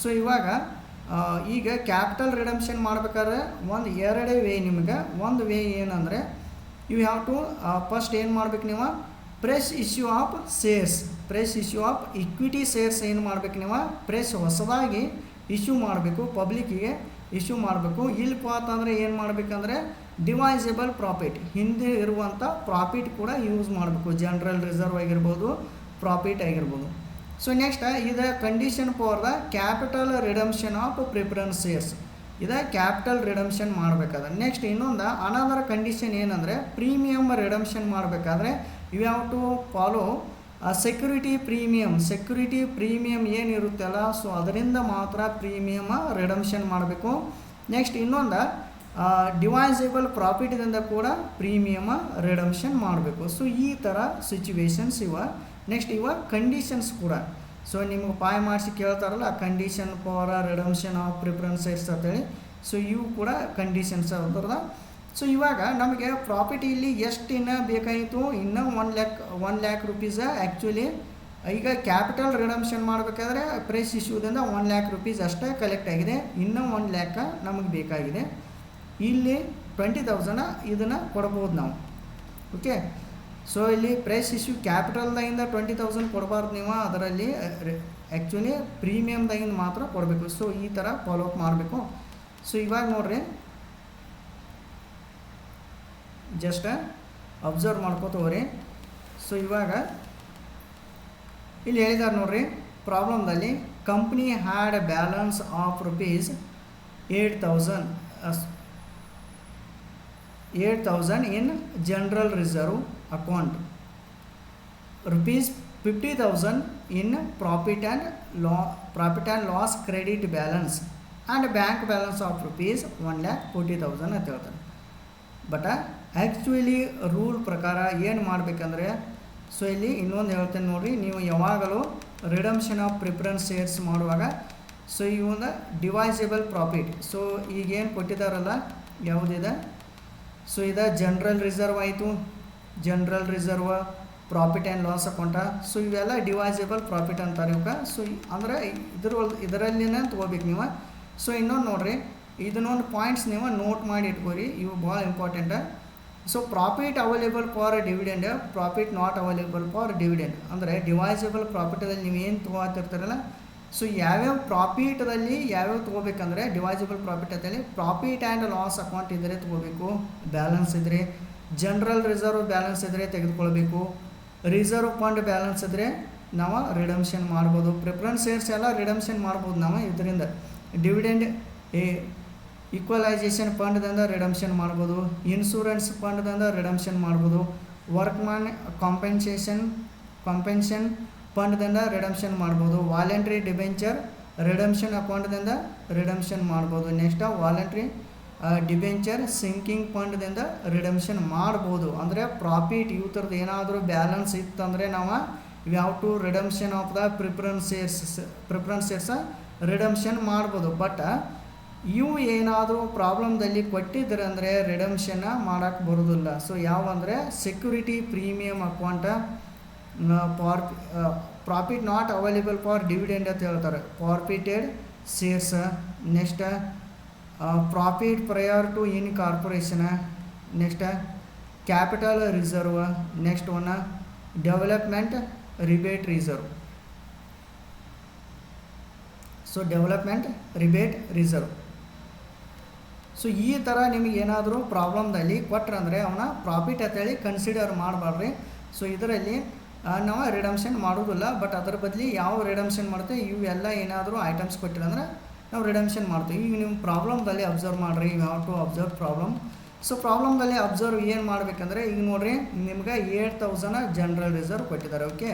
ಸೊ ಇವಾಗ ಈಗ ಕ್ಯಾಪಿಟಲ್ ರಿಡಮ್ಷನ್ ಮಾಡ್ಬೇಕಾದ್ರೆ ಒಂದು ಎರಡೇ ವೇ ನಿಮಗೆ. ಒಂದು ವೇ ಏನಂದರೆ ಯು ಹ್ಯಾವ್ ಟು ಫಸ್ಟ್ ಏನು ಮಾಡ್ಬೇಕು ನೀವು? Fresh issue of shares fresh issue of equity shares ಏನು ಮಾಡ್ಬೇಕು ನೀವು? ಪ್ರೆಸ್ ಹೊಸದಾಗಿ ಇಶ್ಯೂ ಮಾಡಬೇಕು ಪಬ್ಲಿಕ್ಕಿಗೆ ಇಶ್ಯೂ ಮಾಡಬೇಕು. ಇಲ್ಲಪ್ಪ ಅಂತಂದರೆ ಏನು ಮಾಡಬೇಕಂದ್ರೆ ಡಿವೈಸೇಬಲ್ ಪ್ರಾಫಿಟ್. ಹಿಂದೆ ಇರುವಂಥ ಪ್ರಾಫಿಟ್ ಕೂಡ ಯೂಸ್ ಮಾಡಬೇಕು. ಜನರಲ್ ರಿಸರ್ವ್ ಆಗಿರ್ಬೋದು, ಪ್ರಾಫಿಟ್ ಆಗಿರ್ಬೋದು. ಸೊ ನೆಕ್ಸ್ಟ್ ಇದು condition for the capital redemption of preference shares ಇದು ಕ್ಯಾಪಿಟಲ್ ರಿಡಮ್ಷನ್ ಮಾಡಬೇಕಾದ್ರೆ ನೆಕ್ಸ್ಟ್ ಇನ್ನೊಂದು ಅನದರ್ ಕಂಡೀಷನ್ ಏನಂದರೆ ಪ್ರೀಮಿಯಮ್ ರಿಡಮ್ಷನ್ ಮಾಡಬೇಕಾದ್ರೆ you have to follow security premium security premium ಏನಿರುತ್ತಲ್ಲ so ಅದರಿಂದ ಮಾತ್ರ ಪ್ರೀಮಿಯಮ್ ರಿಡಮ್ಷನ್ ಮಾಡಬೇಕು. ನೆಕ್ಸ್ಟ್ ಇನ್ನೊಂದು ಡಿವೈಸೇಬಲ್ ಪ್ರಾಫಿಟ್ದಿಂದ ಕೂಡ ಪ್ರೀಮಿಯಮ ರಿಡಮ್ಷನ್ ಮಾಡಬೇಕು. ಸೊ ಈ ಥರ ಸಿಚುವೇಶನ್ಸ್ ಇವ. ನೆಕ್ಸ್ಟ್ ಇವ ಕಂಡೀಷನ್ಸ್ ಕೂಡ. ಸೊ ನಿಮಗೆ ಪಾಯ್ ಮಾಡಿಸಿ ಕೇಳ್ತಾರಲ್ಲ condition for redemption of preference shares ಅಂತೇಳಿ. ಸೊ ಇವು ಕೂಡ ಕಂಡೀಷನ್ಸ್ ಅದ್ರದ ಸೊ ಇವಾಗ ನಮಗೆ ಪ್ರಾಫಿಟ್ ಇಲ್ಲಿ ಎಷ್ಟು ಇನ್ನೂ ಬೇಕಾಯಿತು? ಇನ್ನೂ one lakh one lakh rupees actually ಈಗ ಕ್ಯಾಪಿಟಲ್ ರಿಡಮ್ಷನ್ ಮಾಡಬೇಕಾದ್ರೆ ಪ್ರೈಸ್ ಇಶ್ಯೂದಿಂದ ಒನ್ ಲ್ಯಾಕ್ ರುಪೀಸ್ ಅಷ್ಟೇ ಕಲೆಕ್ಟ್ ಆಗಿದೆ. ಇನ್ನೂ ಒನ್ ಲ್ಯಾಕ ನಮಗೆ ಬೇಕಾಗಿದೆ. ಇಲ್ಲಿ ಟ್ವೆಂಟಿ ತೌಸಂಡ ಇದನ್ನು ಕೊಡ್ಬೋದು ನಾವು. ಓಕೆ ಸೊ ಇಲ್ಲಿ ಪ್ರೈಸ್ ಇಶ್ಯೂ ಕ್ಯಾಪಿಟಲ್ದಾಗಿಂದ ಟ್ವೆಂಟಿ ತೌಸಂಡ್ ಕೊಡಬಾರ್ದು ನೀವು, ಅದರಲ್ಲಿ ಆ್ಯಕ್ಚುಲಿ ಪ್ರೀಮಿಯಮ್ದಾಗಿಂದ ಮಾತ್ರ ಕೊಡಬೇಕು. ಸೊ ಈ ಥರ ಫಾಲೋ ಅಪ್ ಮಾಡಬೇಕು. ಸೊ ಇವಾಗ ನೋಡ್ರಿ. ಜಸ್ಟ್ ಅಬ್ಸರ್ವ್ ಮಾಡ್ಕೋತವ್ರಿ ಸೊ ಇವಾಗ ಇಲ್ಲಿ ಹೇಳಿದಾರೆ ನೋಡ್ರಿ ಪ್ರಾಬ್ಲಮ್ದಲ್ಲಿ company had balance of rupees eight thousand eight thousand in general reserve account. Rupees fifty thousand in profit and law, profit and loss credit balance and bank balance of rupees one lakh forty thousand ಅಂತ ಹೇಳ್ತಾರೆ. But actually rule ಪ್ರಕಾರ ಏನು ಮಾಡಬೇಕಂದ್ರೆ, so ಇಲ್ಲಿ ಇನ್ನೊಂದು ಹೇಳ್ತೇನೆ ನೋಡಿರಿ, ನೀವು ಯಾವಾಗಲೂ ರಿಡಮ್ಷನ್ ಆಫ್ ಪ್ರಿಫರೆನ್ಸ್ ಶೇರ್ಸ್ ಮಾಡುವಾಗ, ಸೊ ಈ ಒಂದು ಡಿವೈಸೇಬಲ್ ಪ್ರಾಫಿಟ್, ಸೊ ಈಗೇನು ಕೊಟ್ಟಿದ್ದಾರಲ್ಲ, ಯಾವುದಿದೆ? ಸೊ ಇದು ಜನರಲ್ ರಿಸರ್ವ್ ಆಯಿತು. General reserve profit and loss account so ಇವೆಲ್ಲ ಡಿವೈಸೇಬಲ್ ಪ್ರಾಫಿಟ್ ಅಂತಾರೆ ಇವಕ್ಕೆ ಸೊ ಅಂದರೆ ಇದ್ರ ಇದರಲ್ಲಿನೇ ತೊಗೋಬೇಕು ನೀವು. ಸೊ ಇನ್ನೊಂದು ನೋಡಿರಿ. ಇದನ್ನೊಂದು ಪಾಯಿಂಟ್ಸ್ ನೀವು ನೋಟ್ ಮಾಡಿ ಇಟ್ಕೋರಿ. ಇವು ಭಾಳ important so profit available for dividend profit not available for dividend ಅಂದರೆ ಡಿವೈಸೇಬಲ್ ಪ್ರಾಫಿಟಲ್ಲಿ ನೀವು ಏನು ತೊಗೊತಿರ್ತಾರಲ್ಲ? ಸೊ ಯಾವ್ಯಾವ ಪ್ರಾಫಿಟದಲ್ಲಿ ಯಾವ್ಯಾವ ತೊಗೋಬೇಕಂದ್ರೆ ಡಿವೈಸೇಬಲ್ ಪ್ರಾಫಿಟ್ ಅಂತೇಳಿ ಪ್ರಾಫಿಟ್ ಆ್ಯಂಡ್ ಲಾಸ್ ಅಕೌಂಟ್ ಇದ್ದರೆ ತೊಗೋಬೇಕು ಬ್ಯಾಲೆನ್ಸ್ ಇದ್ದರೆ ಜನರಲ್ ರಿಸರ್ವ್ ಬ್ಯಾಲೆನ್ಸ್ ಇದ್ದರೆ ತೆಗೆದುಕೊಳ್ಬೇಕು. ರಿಸರ್ವ್ ಫಂಡ್ ಬ್ಯಾಲೆನ್ಸ್ ಇದ್ದರೆ ನಾವು ರಿಡಮ್ಷನ್ ಮಾಡ್ಬೋದು. ಪ್ರಿಫರೆನ್ಸ್ ಶೇರ್ಸ್ ಎಲ್ಲ ರಿಡಮ್ಷನ್ ಮಾಡ್ಬೋದು ನಾವು ಇದರಿಂದ. ಡಿವಿಡೆಂಡ್ ಏ ಈಕ್ವಲೈಸೇಷನ್ ಫಂಡ್ದಿಂದ ರಿಡಮ್ಷನ್ ಮಾಡ್ಬೋದು. ಇನ್ಶೂರೆನ್ಸ್ ಫಂಡ್ದಿಂದ ರಿಡಮ್ಷನ್ ಮಾಡ್ಬೋದು. ವರ್ಕ್ಮ್ಯಾನ್ ಕಾಂಪೆನ್ಸೇಷನ್ ಕಾಂಪೆನ್ಷನ್ ಫಂಡ್ದಿಂದ ರಿಡಮ್ಷನ್ ಮಾಡ್ಬೋದು. ವಾಲೆಂಟ್ರಿ ಡಿಬೆಂಚರ್ ರಿಡಮ್ಷನ್ ಅಕೌಂಟ್ದಿಂದ ರಿಡಮ್ಷನ್ ಮಾಡ್ಬೋದು. ನೆಕ್ಸ್ಟ್ ವಾಲಂಟ್ರಿ ಡಿಬೆಂಚರ್ ಸಿಂಕಿಂಗ್ ಫಂಡ್ದಿಂದ ರಿಡಮ್ಷನ್ ಮಾಡ್ಬೋದು. ಅಂದರೆ ಪ್ರಾಫಿಟ್ ಇವು ಥರದ್ದು ಏನಾದರೂ ಬ್ಯಾಲೆನ್ಸ್ ಇತ್ತಂದರೆ ನಾವು ಯಾವ to redemption of the preference shares, preference shares redemption ಮಾಡ್ಬೋದು. ಬಟ್ ಇವು ಏನಾದರೂ ಪ್ರಾಬ್ಲಮ್ದಲ್ಲಿ ಕೊಟ್ಟಿದ್ರೆ ಅಂದರೆ ರಿಡಮ್ಷನ್ನ ಮಾಡೋಕ್ಕೆ ಬರೋದಿಲ್ಲ. ಸೊ ಯಾವ ಅಂದರೆ security premium account for profit not available for dividend ಅಂತ ಹೇಳ್ತಾರೆ. Forfeited shares next profit prior to incorporation next capital reserve next one development rebate reserve so development rebate reserve so ಈ ಥರ ನಿಮಗೆ ಏನಾದರೂ ಪ್ರಾಬ್ಲಮ್ದಲ್ಲಿ ಕೊಟ್ರಂದರೆ ಅವನ ಪ್ರಾಫಿಟ್ ಅಂತೇಳಿ ಕನ್ಸಿಡರ್ ಮಾಡಬಾರ್ರಿ ಸೊ ಇದರಲ್ಲಿ ನಾವು ರಿಡಮ್ಷನ್ ಮಾಡೋದಿಲ್ಲ ಬಟ್ ಅದರ ಬದಲಿ ಯಾವ ರಿಡಮ್ಷನ್ ಮಾಡ್ತೀವಿ ಇವೆಲ್ಲ ಏನಾದರೂ ಐಟಮ್ಸ್ ಕೊಟ್ಟಿರಂದ್ರೆ ನಾವು ರಿಡಮ್ಷನ್ ಮಾಡ್ತೀವಿ. ಈಗ ನಿಮ್ಮ ಪ್ರಾಬ್ಲಮ್ದಲ್ಲಿ ಅಬ್ಸರ್ವ್ ಮಾಡಿರಿ you have to observe problem so ಪ್ರಾಬ್ಲಮ್ದಲ್ಲಿ observe ಏನು ಮಾಡಬೇಕಂದ್ರೆ, ಈಗ ನೋಡಿರಿ, ನಿಮ್ಗೆ ಏಟ್ ತೌಸಂಡ್ ಜನರಲ್ ರಿಸರ್ವ್ ಕೊಟ್ಟಿದ್ದಾರೆ ಓಕೆ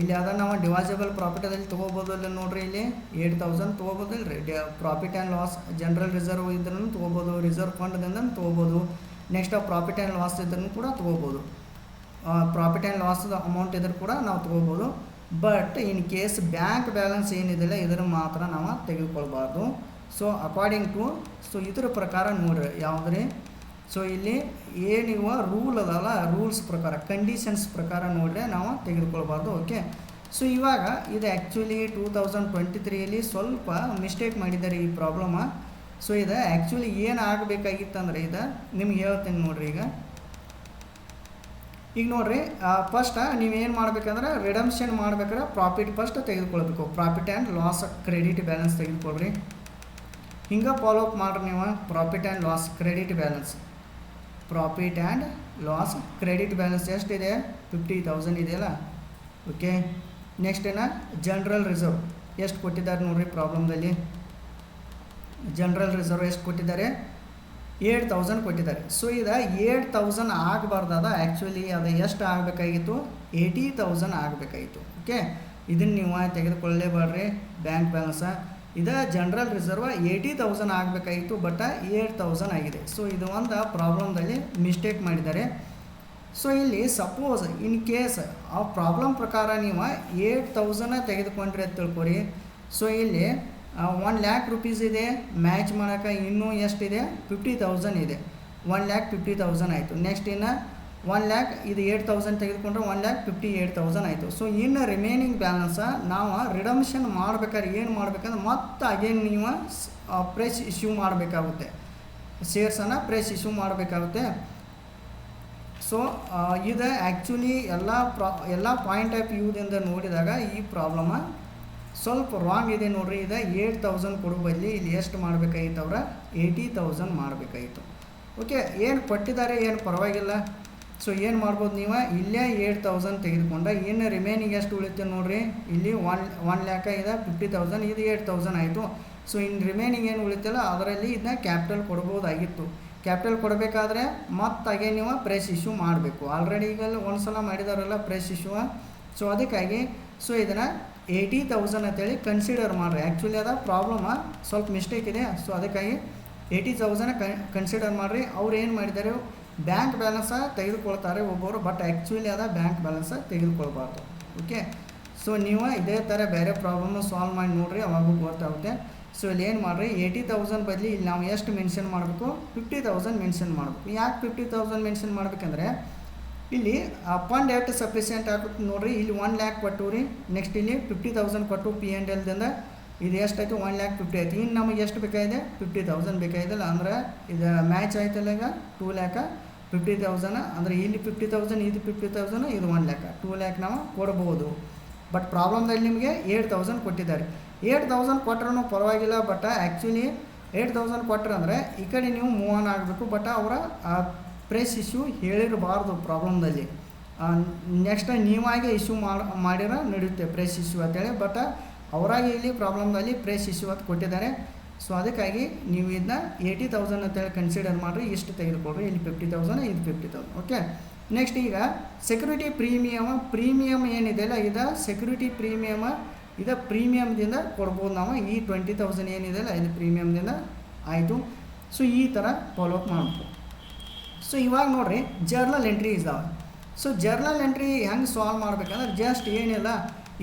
ಇಲ್ಲಿ ಅದನ್ನು ನಾವು ಡಿವೈಸಬಲ್ ಪ್ರಾಫಿಟದಲ್ಲಿ ತೊಗೋಬೋದು ಇಲ್ಲ ನೋಡ್ರಿ ಇಲ್ಲಿ ಏಟ್ ತೌಸಂಡ್ ತೊಗೋಬೋದಿಲ್ಲ ರೀ ಡ profit and loss general reserve ಇದ್ರೂ ತೊಗೋಬೋದು ರಿಸರ್ವ್ ಫಂಡ್ದಿಂದ ತೊಗೋಬೋದು. ನೆಕ್ಸ್ಟ್ ಪ್ರಾಫಿಟ್ ಆ್ಯಂಡ್ ಲಾಸ್ ಇದ್ರೂ ಕೂಡ ತೊಗೋಬೋದು. ಪ್ರಾಫಿಟ್ ಆ್ಯಂಡ್ ಲಾಸ್ದ ಅಮೌಂಟ್ ಇದ್ರೂ ಕೂಡ ನಾವು ತೊಗೋಬೋದು. But in case bank balance ಏನಿದೆಯಲ್ಲ ಇದರ ಮಾತ್ರ ನಾವು ತೆಗೆದುಕೊಳ್ಬಾರ್ದು. ಸೊ ಅಕಾರ್ಡಿಂಗ್ ಟು ಸೊ ಇದ್ರ ಪ್ರಕಾರ ನೋಡ್ರಿ, ಯಾವುದ್ರಿ? ಸೊ ಇಲ್ಲಿ ಏನಿವ ರೂಲ್ ಅದಲ್ಲ ರೂಲ್ಸ್ ಪ್ರಕಾರ ಕಂಡೀಷನ್ಸ್ ಪ್ರಕಾರ ನೋಡ್ರೆ ನಾವು ತೆಗೆದುಕೊಳ್ಬಾರ್ದು ಓಕೆ ಸೊ ಇವಾಗ ಇದು ಆ್ಯಕ್ಚುಲಿ ಟೂ ತೌಸಂಡ್ ಟ್ವೆಂಟಿ ತ್ರೀಯಲ್ಲಿ ಸ್ವಲ್ಪ ಮಿಸ್ಟೇಕ್ ಮಾಡಿದ್ದಾರೆ ಈ ಪ್ರಾಬ್ಲಮ ಸೊ ಇದು ಆ್ಯಕ್ಚುಲಿ ಏನು ಆಗಬೇಕಾಗಿತ್ತಂದ್ರೆ, ಇದು ನಿಮ್ಗೆ ಹೇಳ್ತೀನಿ ನೋಡ್ರಿ ಈಗ. ಈಗ ನೋಡ್ರಿ ಫಸ್ಟ್ ನೀವೇನು ಮಾಡ್ಬೇಕಂದ್ರೆ ರಿಡಮ್ಷನ್ ಮಾಡ್ಬೇಕಾದ್ರೆ ಪ್ರಾಫಿಟ್ ಫಸ್ಟ್ ತೆಗೆದುಕೊಳ್ಬೇಕು profit and loss credit balance ತೆಗೆದುಕೊಳ್ರಿ. ಹಿಂಗೆ ಫಾಲೋ ಅಪ್ ಮಾಡ್ರಿ ನೀವು profit and loss credit balance profit and loss credit balance ಎಷ್ಟಿದೆ? ಫಿಫ್ಟಿ ತೌಸಂಡ್ ಇದೆಯಲ್ಲ ಓಕೆ ನೆಕ್ಸ್ಟ್ ಏನ? ಜನರಲ್ ರಿಸರ್ವ್ ಎಷ್ಟು ಕೊಟ್ಟಿದ್ದಾರೆ ನೋಡ್ರಿ ಪ್ರಾಬ್ಲಮ್ದಲ್ಲಿ ಜನರಲ್ ರಿಸರ್ವ್ ಎಷ್ಟು ಕೊಟ್ಟಿದ್ದಾರೆ? ಏಟ್ ತೌಸಂಡ್ ಕೊಟ್ಟಿದ್ದಾರೆ. ಸೊ ಇದು ಏಟ್ ತೌಸಂಡ್ ಆಗಬಾರ್ದಾದ. ಆ್ಯಕ್ಚುಲಿ ಅದು ಎಷ್ಟು ಆಗಬೇಕಾಗಿತ್ತು? ಏಯ್ಟಿ ತೌಸಂಡ್ ಆಗಬೇಕಾಗಿತ್ತು. ಓಕೆ ಇದನ್ನು ನೀವು ತೆಗೆದುಕೊಳ್ಳಲೇಬಾರ್ರಿ. ಬ್ಯಾಂಕ್ ಬ್ಯಾಲೆನ್ಸ ಇದು ಜನರಲ್ ರಿಸರ್ವ್ ಏಯ್ಟಿ ತೌಸಂಡ್ ಆಗಬೇಕಾಗಿತ್ತು ಬಟ್ ಏಟ್ ತೌಸಂಡ್ ಆಗಿದೆ. ಸೊ ಇದು ಒಂದು ಪ್ರಾಬ್ಲಮ್ದಲ್ಲಿ ಮಿಸ್ಟೇಕ್ ಮಾಡಿದ್ದಾರೆ. ಸೊ ಇಲ್ಲಿ ಸಪೋಸ್ ಇನ್ ಕೇಸ್ ಆ ಪ್ರಾಬ್ಲಮ್ ಪ್ರಕಾರ ನೀವು ಏಟ್ ತೌಸಂಡ ತೆಗೆದುಕೊಂಡ್ರಿ ಅಂತ ತಿಳ್ಕೊರಿ. ಸೊ ಇಲ್ಲಿ ಒನ್ ಲ್ಯಾಕ್ ರುಪೀಸ್ ಇದೆ ಮ್ಯಾಚ್ ಮಾಡೋಕ್ಕೆ ಇನ್ನೂ ಎಷ್ಟಿದೆ? ಫಿಫ್ಟಿ ತೌಸಂಡ್ ಇದೆ. ಒನ್ ಲ್ಯಾಕ್ ಫಿಫ್ಟಿ ತೌಸಂಡ್ ಆಯಿತು. ನೆಕ್ಸ್ಟ್ ಇನ್ನು ಒನ್ ಲ್ಯಾಕ್ ಇದು ಏಟ್ ತೌಸಂಡ್ ತೆಗೆದುಕೊಂಡ್ರೆ one lakh fifty eight thousand ಆಯಿತು. ಸೊ ಇನ್ನು ರಿಮೈನಿಂಗ್ ಬ್ಯಾಲೆನ್ಸ ನಾವು ರಿಡಮ್ಷನ್ ಮಾಡ್ಬೇಕಾದ್ರೆ ಏನು ಮಾಡ್ಬೇಕಂದ್ರೆ ಮತ್ತೆ ಅಗೇನ್ ನೀವು ಪ್ರೆಸ್ ಇಶ್ಯೂ ಮಾಡಬೇಕಾಗುತ್ತೆ. ಶೇರ್ಸನ್ನು ಪ್ರೆಸ್ ಇಶ್ಯೂ ಮಾಡಬೇಕಾಗುತ್ತೆ. ಸೊ ಇದು ಆ್ಯಕ್ಚುಲಿ ಎಲ್ಲ ಪ್ರಾ ಎಲ್ಲ ಪಾಯಿಂಟ್ ಆಫ್ ವ್ಯೂದಿಂದ ನೋಡಿದಾಗ ಈ ಪ್ರಾಬ್ಲಮ ಸ್ವಲ್ಪ ರಾಂಗ್ ಇದೆ ನೋಡ್ರಿ, ಇದು ಏಯ್ಟ್ ತೌಸಂಡ್ ಕೊಡೋ ಬದಲಿ, ಇಲ್ಲಿ ಎಷ್ಟು ಮಾಡಬೇಕಾಗಿತ್ತು ಅವ್ರ? ಏಯ್ಟಿ ತೌಸಂಡ್ ಮಾಡಬೇಕಾಗಿತ್ತು. ಓಕೆ ಏನು ಕೊಟ್ಟಿದ್ದಾರೆ, ಏನು ಪರವಾಗಿಲ್ಲ. ಸೊ ಏನು ಮಾಡ್ಬೋದು ನೀವು? ಇಲ್ಲೇ ಏಟ್ ತೌಸಂಡ್ ತೆಗೆದುಕೊಂಡ, ಇನ್ನು ರಿಮೈನಿಂಗ್ ಎಷ್ಟು ಉಳಿತೆ ನೋಡ್ರಿ? ಇಲ್ಲಿ ಒನ್ ಒನ್ ಲ್ಯಾಕ ಇದೆ ಫಿಫ್ಟಿ ತೌಸಂಡ್ ಇದು ಏಯ್ಟ್ ತೌಸಂಡ್ ಆಯಿತು. ಸೊ ಇನ್ನು ರಿಮೈನಿಂಗ್ ಏನು ಉಳಿತಲ್ಲ ಅದರಲ್ಲಿ ಇದನ್ನ ಕ್ಯಾಪಿಟಲ್ ಕೊಡ್ಬೋದಾಗಿತ್ತು. ಕ್ಯಾಪಿಟಲ್ ಕೊಡಬೇಕಾದ್ರೆ ಮತ್ತಾಗೆ ನೀವು ಪ್ರೆಸ್ ಇಶ್ಯೂ ಮಾಡಬೇಕು. ಆಲ್ರೆಡಿ ಈಗ ಒಂದು ಸಲ ಮಾಡಿದಾರಲ್ಲ ಪ್ರೆಸ್ ಇಶ್ಯೂ ಸೊ ಅದಕ್ಕಾಗಿ ಸೊ ಇದನ್ನು ಏಯ್ಟಿ ತೌಸಂಡ್ ಅಂತೇಳಿ ಕನ್ಸಿಡರ್ ಮಾಡಿರಿ. ಆ್ಯಕ್ಚುಲಿ ಅದ ಪ್ರಾಬ್ಲಮ ಸ್ವಲ್ಪ ಮಿಸ್ಟೇಕ್ ಇದೆ. ಸೊ ಅದಕ್ಕಾಗಿ ಏಯ್ಟಿ ತೌಸಂಡ್ ಕನ್ಸಿಡರ್ ಮಾಡಿರಿ. ಅವ್ರು ಏನು ಮಾಡಿದ್ದಾರೆ? ಬ್ಯಾಂಕ್ ಬ್ಯಾಲೆನ್ಸ ತೆಗೆದುಕೊಳ್ತಾರೆ ಒಬ್ಬರು ಬಟ್ ಆ್ಯಕ್ಚುಲಿ ಅದ ಬ್ಯಾಂಕ್ ಬ್ಯಾಲೆನ್ಸ ತೆಗೆದುಕೊಳ್ಬಾರ್ದು. ಓಕೆ ಸೊ ನೀವು ಇದೇ ಥರ ಬೇರೆ ಪ್ರಾಬ್ಲಮ್ನ ಸಾಲ್ವ್ ಮಾಡಿ ನೋಡಿರಿ, ಅವಾಗೂ ಗೊತ್ತಾಗುತ್ತೆ. ಸೊ ಇಲ್ಲಿ ಏನು ಮಾಡಿರಿ? ಏಯ್ಟಿ ತೌಸಂಡ್ ಬದಲಿ ಇಲ್ಲಿ ನಾವು ಎಷ್ಟು ಮೆನ್ಷನ್ ಮಾಡಬೇಕು? ಫಿಫ್ಟಿ ತೌಸಂಡ್ ಮೆನ್ಷನ್ ಮಾಡಬೇಕು. ಯಾಕೆ ಫಿಫ್ಟಿ ತೌಸಂಡ್ ಮೆನ್ಷನ್ ಮಾಡ್ಬೇಕಂದ್ರೆ ಇಲ್ಲಿ ಫಂಡ್ ಎಷ್ಟು ಸಫಿಷಿಯೆಂಟ್ ಆಗುತ್ತೆ ನೋಡಿರಿ, ಇಲ್ಲಿ ಒನ್ ಲ್ಯಾಕ್ ಕೊಟ್ಟು ರೀ. ನೆಕ್ಸ್ಟ್ ಇಲ್ಲಿ ಫಿಫ್ಟಿ ತೌಸಂಡ್ ಕೊಟ್ಟು ಪಿ ಆ್ಯಂಡ್ ಎಲ್ದಿಂದ ಇದು ಎಷ್ಟಾಯ್ತು? ಒನ್ ಲ್ಯಾಕ್ ಫಿಫ್ಟಿ ಆಯ್ತು. ಇನ್ನು ನಮಗೆ ಎಷ್ಟು ಬೇಕಾಗಿದೆ? ಫಿಫ್ಟಿ ತೌಸಂಡ್ ಬೇಕಾಗಿದೆಲ್ಲ ಅಂದ್ರೆ ಇದು ಮ್ಯಾಚ್ ಆಯ್ತಲ್ಲ ಈಗ? ಟೂ ಲ್ಯಾಕ ಫಿಫ್ಟಿ ತೌಸಂಡ್ ಅಂದರೆ ಇಲ್ಲಿ ಫಿಫ್ಟಿ ತೌಸಂಡ್ ಇದು ಫಿಫ್ಟಿ ತೌಸಂಡ್ ಇದು ಒನ್ ಲ್ಯಾಕ ಟೂ ಲ್ಯಾಕ್ ನಾವು ಕೊಡ್ಬೋದು. ಬಟ್ ಪ್ರಾಬ್ಲಮ್ದಲ್ಲಿ ನಿಮಗೆ ಏಟ್ ತೌಸಂಡ್ ಕೊಟ್ಟಿದ್ದಾರೆ. ಏಟ್ ತೌಸಂಡ್ ಕೊಟ್ಟರೂ ಪರವಾಗಿಲ್ಲ ಬಟ್ ಆ್ಯಕ್ಚುಲಿ ಏಟ್ ತೌಸಂಡ್ ಕೊಟ್ಟರೆ ಅಂದರೆ ಈ ಕಡೆ ನೀವು ಮೂವ್ ಆನ್ ಆಗಬೇಕು. ಬಟ್ ಅವರ ಪ್ರೆಸ್ ಇಶ್ಯೂ ಹೇಳಿರಬಾರ್ದು ಪ್ರಾಬ್ಲಮ್ದಲ್ಲಿ. ನೆಕ್ಸ್ಟ್ ನೀವಾಗೆ ಇಶ್ಯೂ ಮಾಡಿ, ಮಾಡಿರೋ ನಡೆಯುತ್ತೆ ಪ್ರೆಸ್ ಇಶ್ಯೂ ಅಂತೇಳಿ ಬಟ್ ಅವರಾಗಿ ಇಲ್ಲಿ ಪ್ರಾಬ್ಲಮ್ನಲ್ಲಿ ಪ್ರೆಸ್ ಇಶ್ಯೂ ಅಂತ ಕೊಟ್ಟಿದ್ದಾರೆ. ಸೊ ಅದಕ್ಕಾಗಿ ನೀವು ಇದನ್ನ ಏಯ್ಟಿ ತೌಸಂಡ್ ಅಂತೇಳಿ ಕನ್ಸಿಡರ್ ಮಾಡಿರಿ, ಇಷ್ಟು ತೆಗೆದುಕೊಳ್ಳ್ರಿ ಇಲ್ಲಿ ಫಿಫ್ಟಿ ತೌಸಂಡ್ ಇದು ಫಿಫ್ಟಿ ತೌಸಂಡ್ ಓಕೆ ನೆಕ್ಸ್ಟ್ ಈಗ ಸೆಕ್ಯೂರಿಟಿ ಪ್ರೀಮಿಯಮ್ ಪ್ರೀಮಿಯಮ್ ಏನಿದೆಯಲ್ಲ ಇದು ಸೆಕ್ಯೂರಿಟಿ ಪ್ರೀಮಿಯಮ್ ಇದು ಪ್ರೀಮಿಯಮ್ದಿಂದ ಕೊಡ್ಬೋದು ನಾವು. ಈ ಟ್ವೆಂಟಿ ತೌಸಂಡ್ ಏನಿದೆಯಲ್ಲ ಇದು ಪ್ರೀಮಿಯಮ್ದಿಂದ ಆಯಿತು. ಸೊ ಈ ಥರ ಫಾಲೋಅಪ್ ಮಾಡ್ಬೋದು. ಸೊ ಇವಾಗ ನೋಡ್ರಿ ಜರ್ನಲ್ ಎಂಟ್ರಿ ಇದ್ದಾವೆ ಸೊ ಜರ್ನಲ್ ಎಂಟ್ರಿ ಹೆಂಗೆ ಸಾಲ್ವ್ ಮಾಡ್ಬೇಕಂದ್ರೆ ಜಸ್ಟ್ ಏನಿಲ್ಲ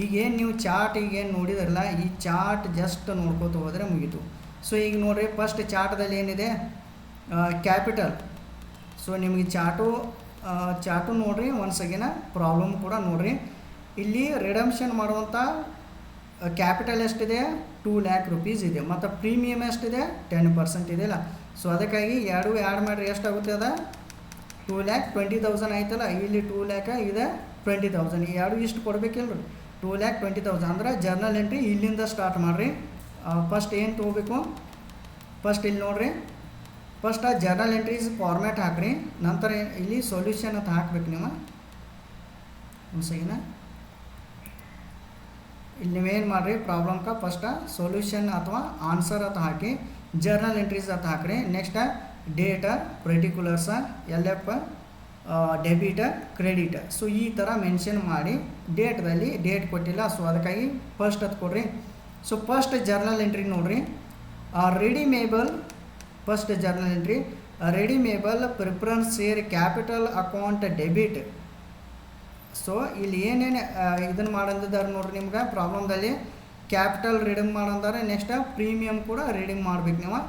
ಈಗ ಏನು ನೀವು ಚಾರ್ಟ್ ಈಗ ಏನು ನೋಡಿದಾರಲ್ಲ, ಈ ಚಾರ್ಟ್ ಜಸ್ಟ್ ನೋಡ್ಕೋತ ಹೋದರೆ ಮುಗೀತು. ಸೊ ಈಗ ನೋಡಿರಿ ಫಸ್ಟ್ ಚಾರ್ಟ್ದಲ್ಲಿ ಏನಿದೆ? ಕ್ಯಾಪಿಟಲ್ ಸೊ ನಿಮಗೆ ಚಾಟು ಚಾಟು ನೋಡ್ರಿ ಒನ್ಸ್ ಅಗೇನ ಪ್ರಾಬ್ಲಮ್ ಕೂಡ ನೋಡ್ರಿ. ಇಲ್ಲಿ ರಿಡಮ್ಷನ್ ಮಾಡುವಂಥ ಕ್ಯಾಪಿಟಲ್ ಎಷ್ಟಿದೆ? ಟೂ ಲ್ಯಾಕ್ ರುಪೀಸ್ ಇದೆ. ಮತ್ತು ಪ್ರೀಮಿಯಮ್ ಎಷ್ಟಿದೆ? ಟೆನ್ ಪರ್ಸೆಂಟ್ ಇದೆಯಲ್ಲ ಸೊ ಅದಕ್ಕಾಗಿ ಎರಡು ಆ್ಯಡ್ ಮಾಡಿರಿ, ಎಷ್ಟಾಗುತ್ತೆ ಅದ? ಟೂ ಲ್ಯಾಕ್ ಟ್ವೆಂಟಿ ತೌಸಂಡ್ ಆಯ್ತಲ್ಲ, ಇಲ್ಲಿ ಟೂ ಲ್ಯಾಕ ಇದೆ ಟ್ವೆಂಟಿ ತೌಸಂಡ್ ಈ ಎರಡು ಇಷ್ಟು ಕೊಡ್ಬೇಕಿಲ್ಲ ರೀ ಟೂ ಲ್ಯಾಕ್ ಟ್ವೆಂಟಿ ತೌಸಂಡ್ ಅಂದ್ರೆ ಜರ್ನಲ್ ಎಂಟ್ರಿ ಇಲ್ಲಿಂದ ಸ್ಟಾರ್ಟ್ ಮಾಡಿರಿ. ಫಸ್ಟ್ ಏನು ತೊಗೋಬೇಕು? ಫಸ್ಟ್ ಇಲ್ಲಿ ನೋಡಿರಿ. ಫಸ್ಟ್ ಆ ಜರ್ನಲ್ ಎಂಟ್ರೀಸ್ ಫಾರ್ಮ್ಯಾಟ್ ಹಾಕ್ರಿ. ನಂತರ ಇಲ್ಲಿ ಸೊಲ್ಯೂಷನ್ ಅಂತ ಹಾಕ್ಬೇಕು ನೀವು. ಒಂದು ಸೆಕೆಂಡ. ಇಲ್ಲಿ ನೀವೇನು ಮಾಡಿರಿ? ಪ್ರಾಬ್ಲಮ್ಕ ಫಸ್ಟ ಸೊಲ್ಯೂಷನ್ ಅಥವಾ ಆನ್ಸರ್ ಅಂತ ಹಾಕಿ ಜರ್ನಲ್ ಎಂಟ್ರೀಸ್ ಅಂತ ಹಾಕ್ರಿ. Next date particulars L F debit credit so ಈ ಥರ ಮೆನ್ಷನ್ ಮಾಡಿ ಡೇಟ್ದಲ್ಲಿ ಡೇಟ್ ಕೊಟ್ಟಿಲ್ಲ. ಸೊ ಅದಕ್ಕಾಗಿ ಫಸ್ಟ್ ಅದು ಕೊಡ್ರಿ. ಸೊ ಫಸ್ಟ್ ಜರ್ನಲ್ ಎಂಟ್ರಿ ನೋಡ್ರಿ. Redeemable first journal entry redeemable preference share capital account debit so ಇಲ್ಲಿ ಏನೇನು ಇದನ್ನು ಮಾಡಂದಿದ್ದಾರೆ ನೋಡ್ರಿ ನಿಮ್ಗೆ. ಪ್ರಾಬ್ಲಮ್ದಲ್ಲಿ ಕ್ಯಾಪಿಟಲ್ ರಿಡೀಮ್ ಮಾಡಂದಾರೆ. ನೆಕ್ಸ್ಟ್ ಪ್ರೀಮಿಯಮ್ ಕೂಡ ರಿಡೀಮ್ ಮಾಡ್ಬೇಕು ನೀವು.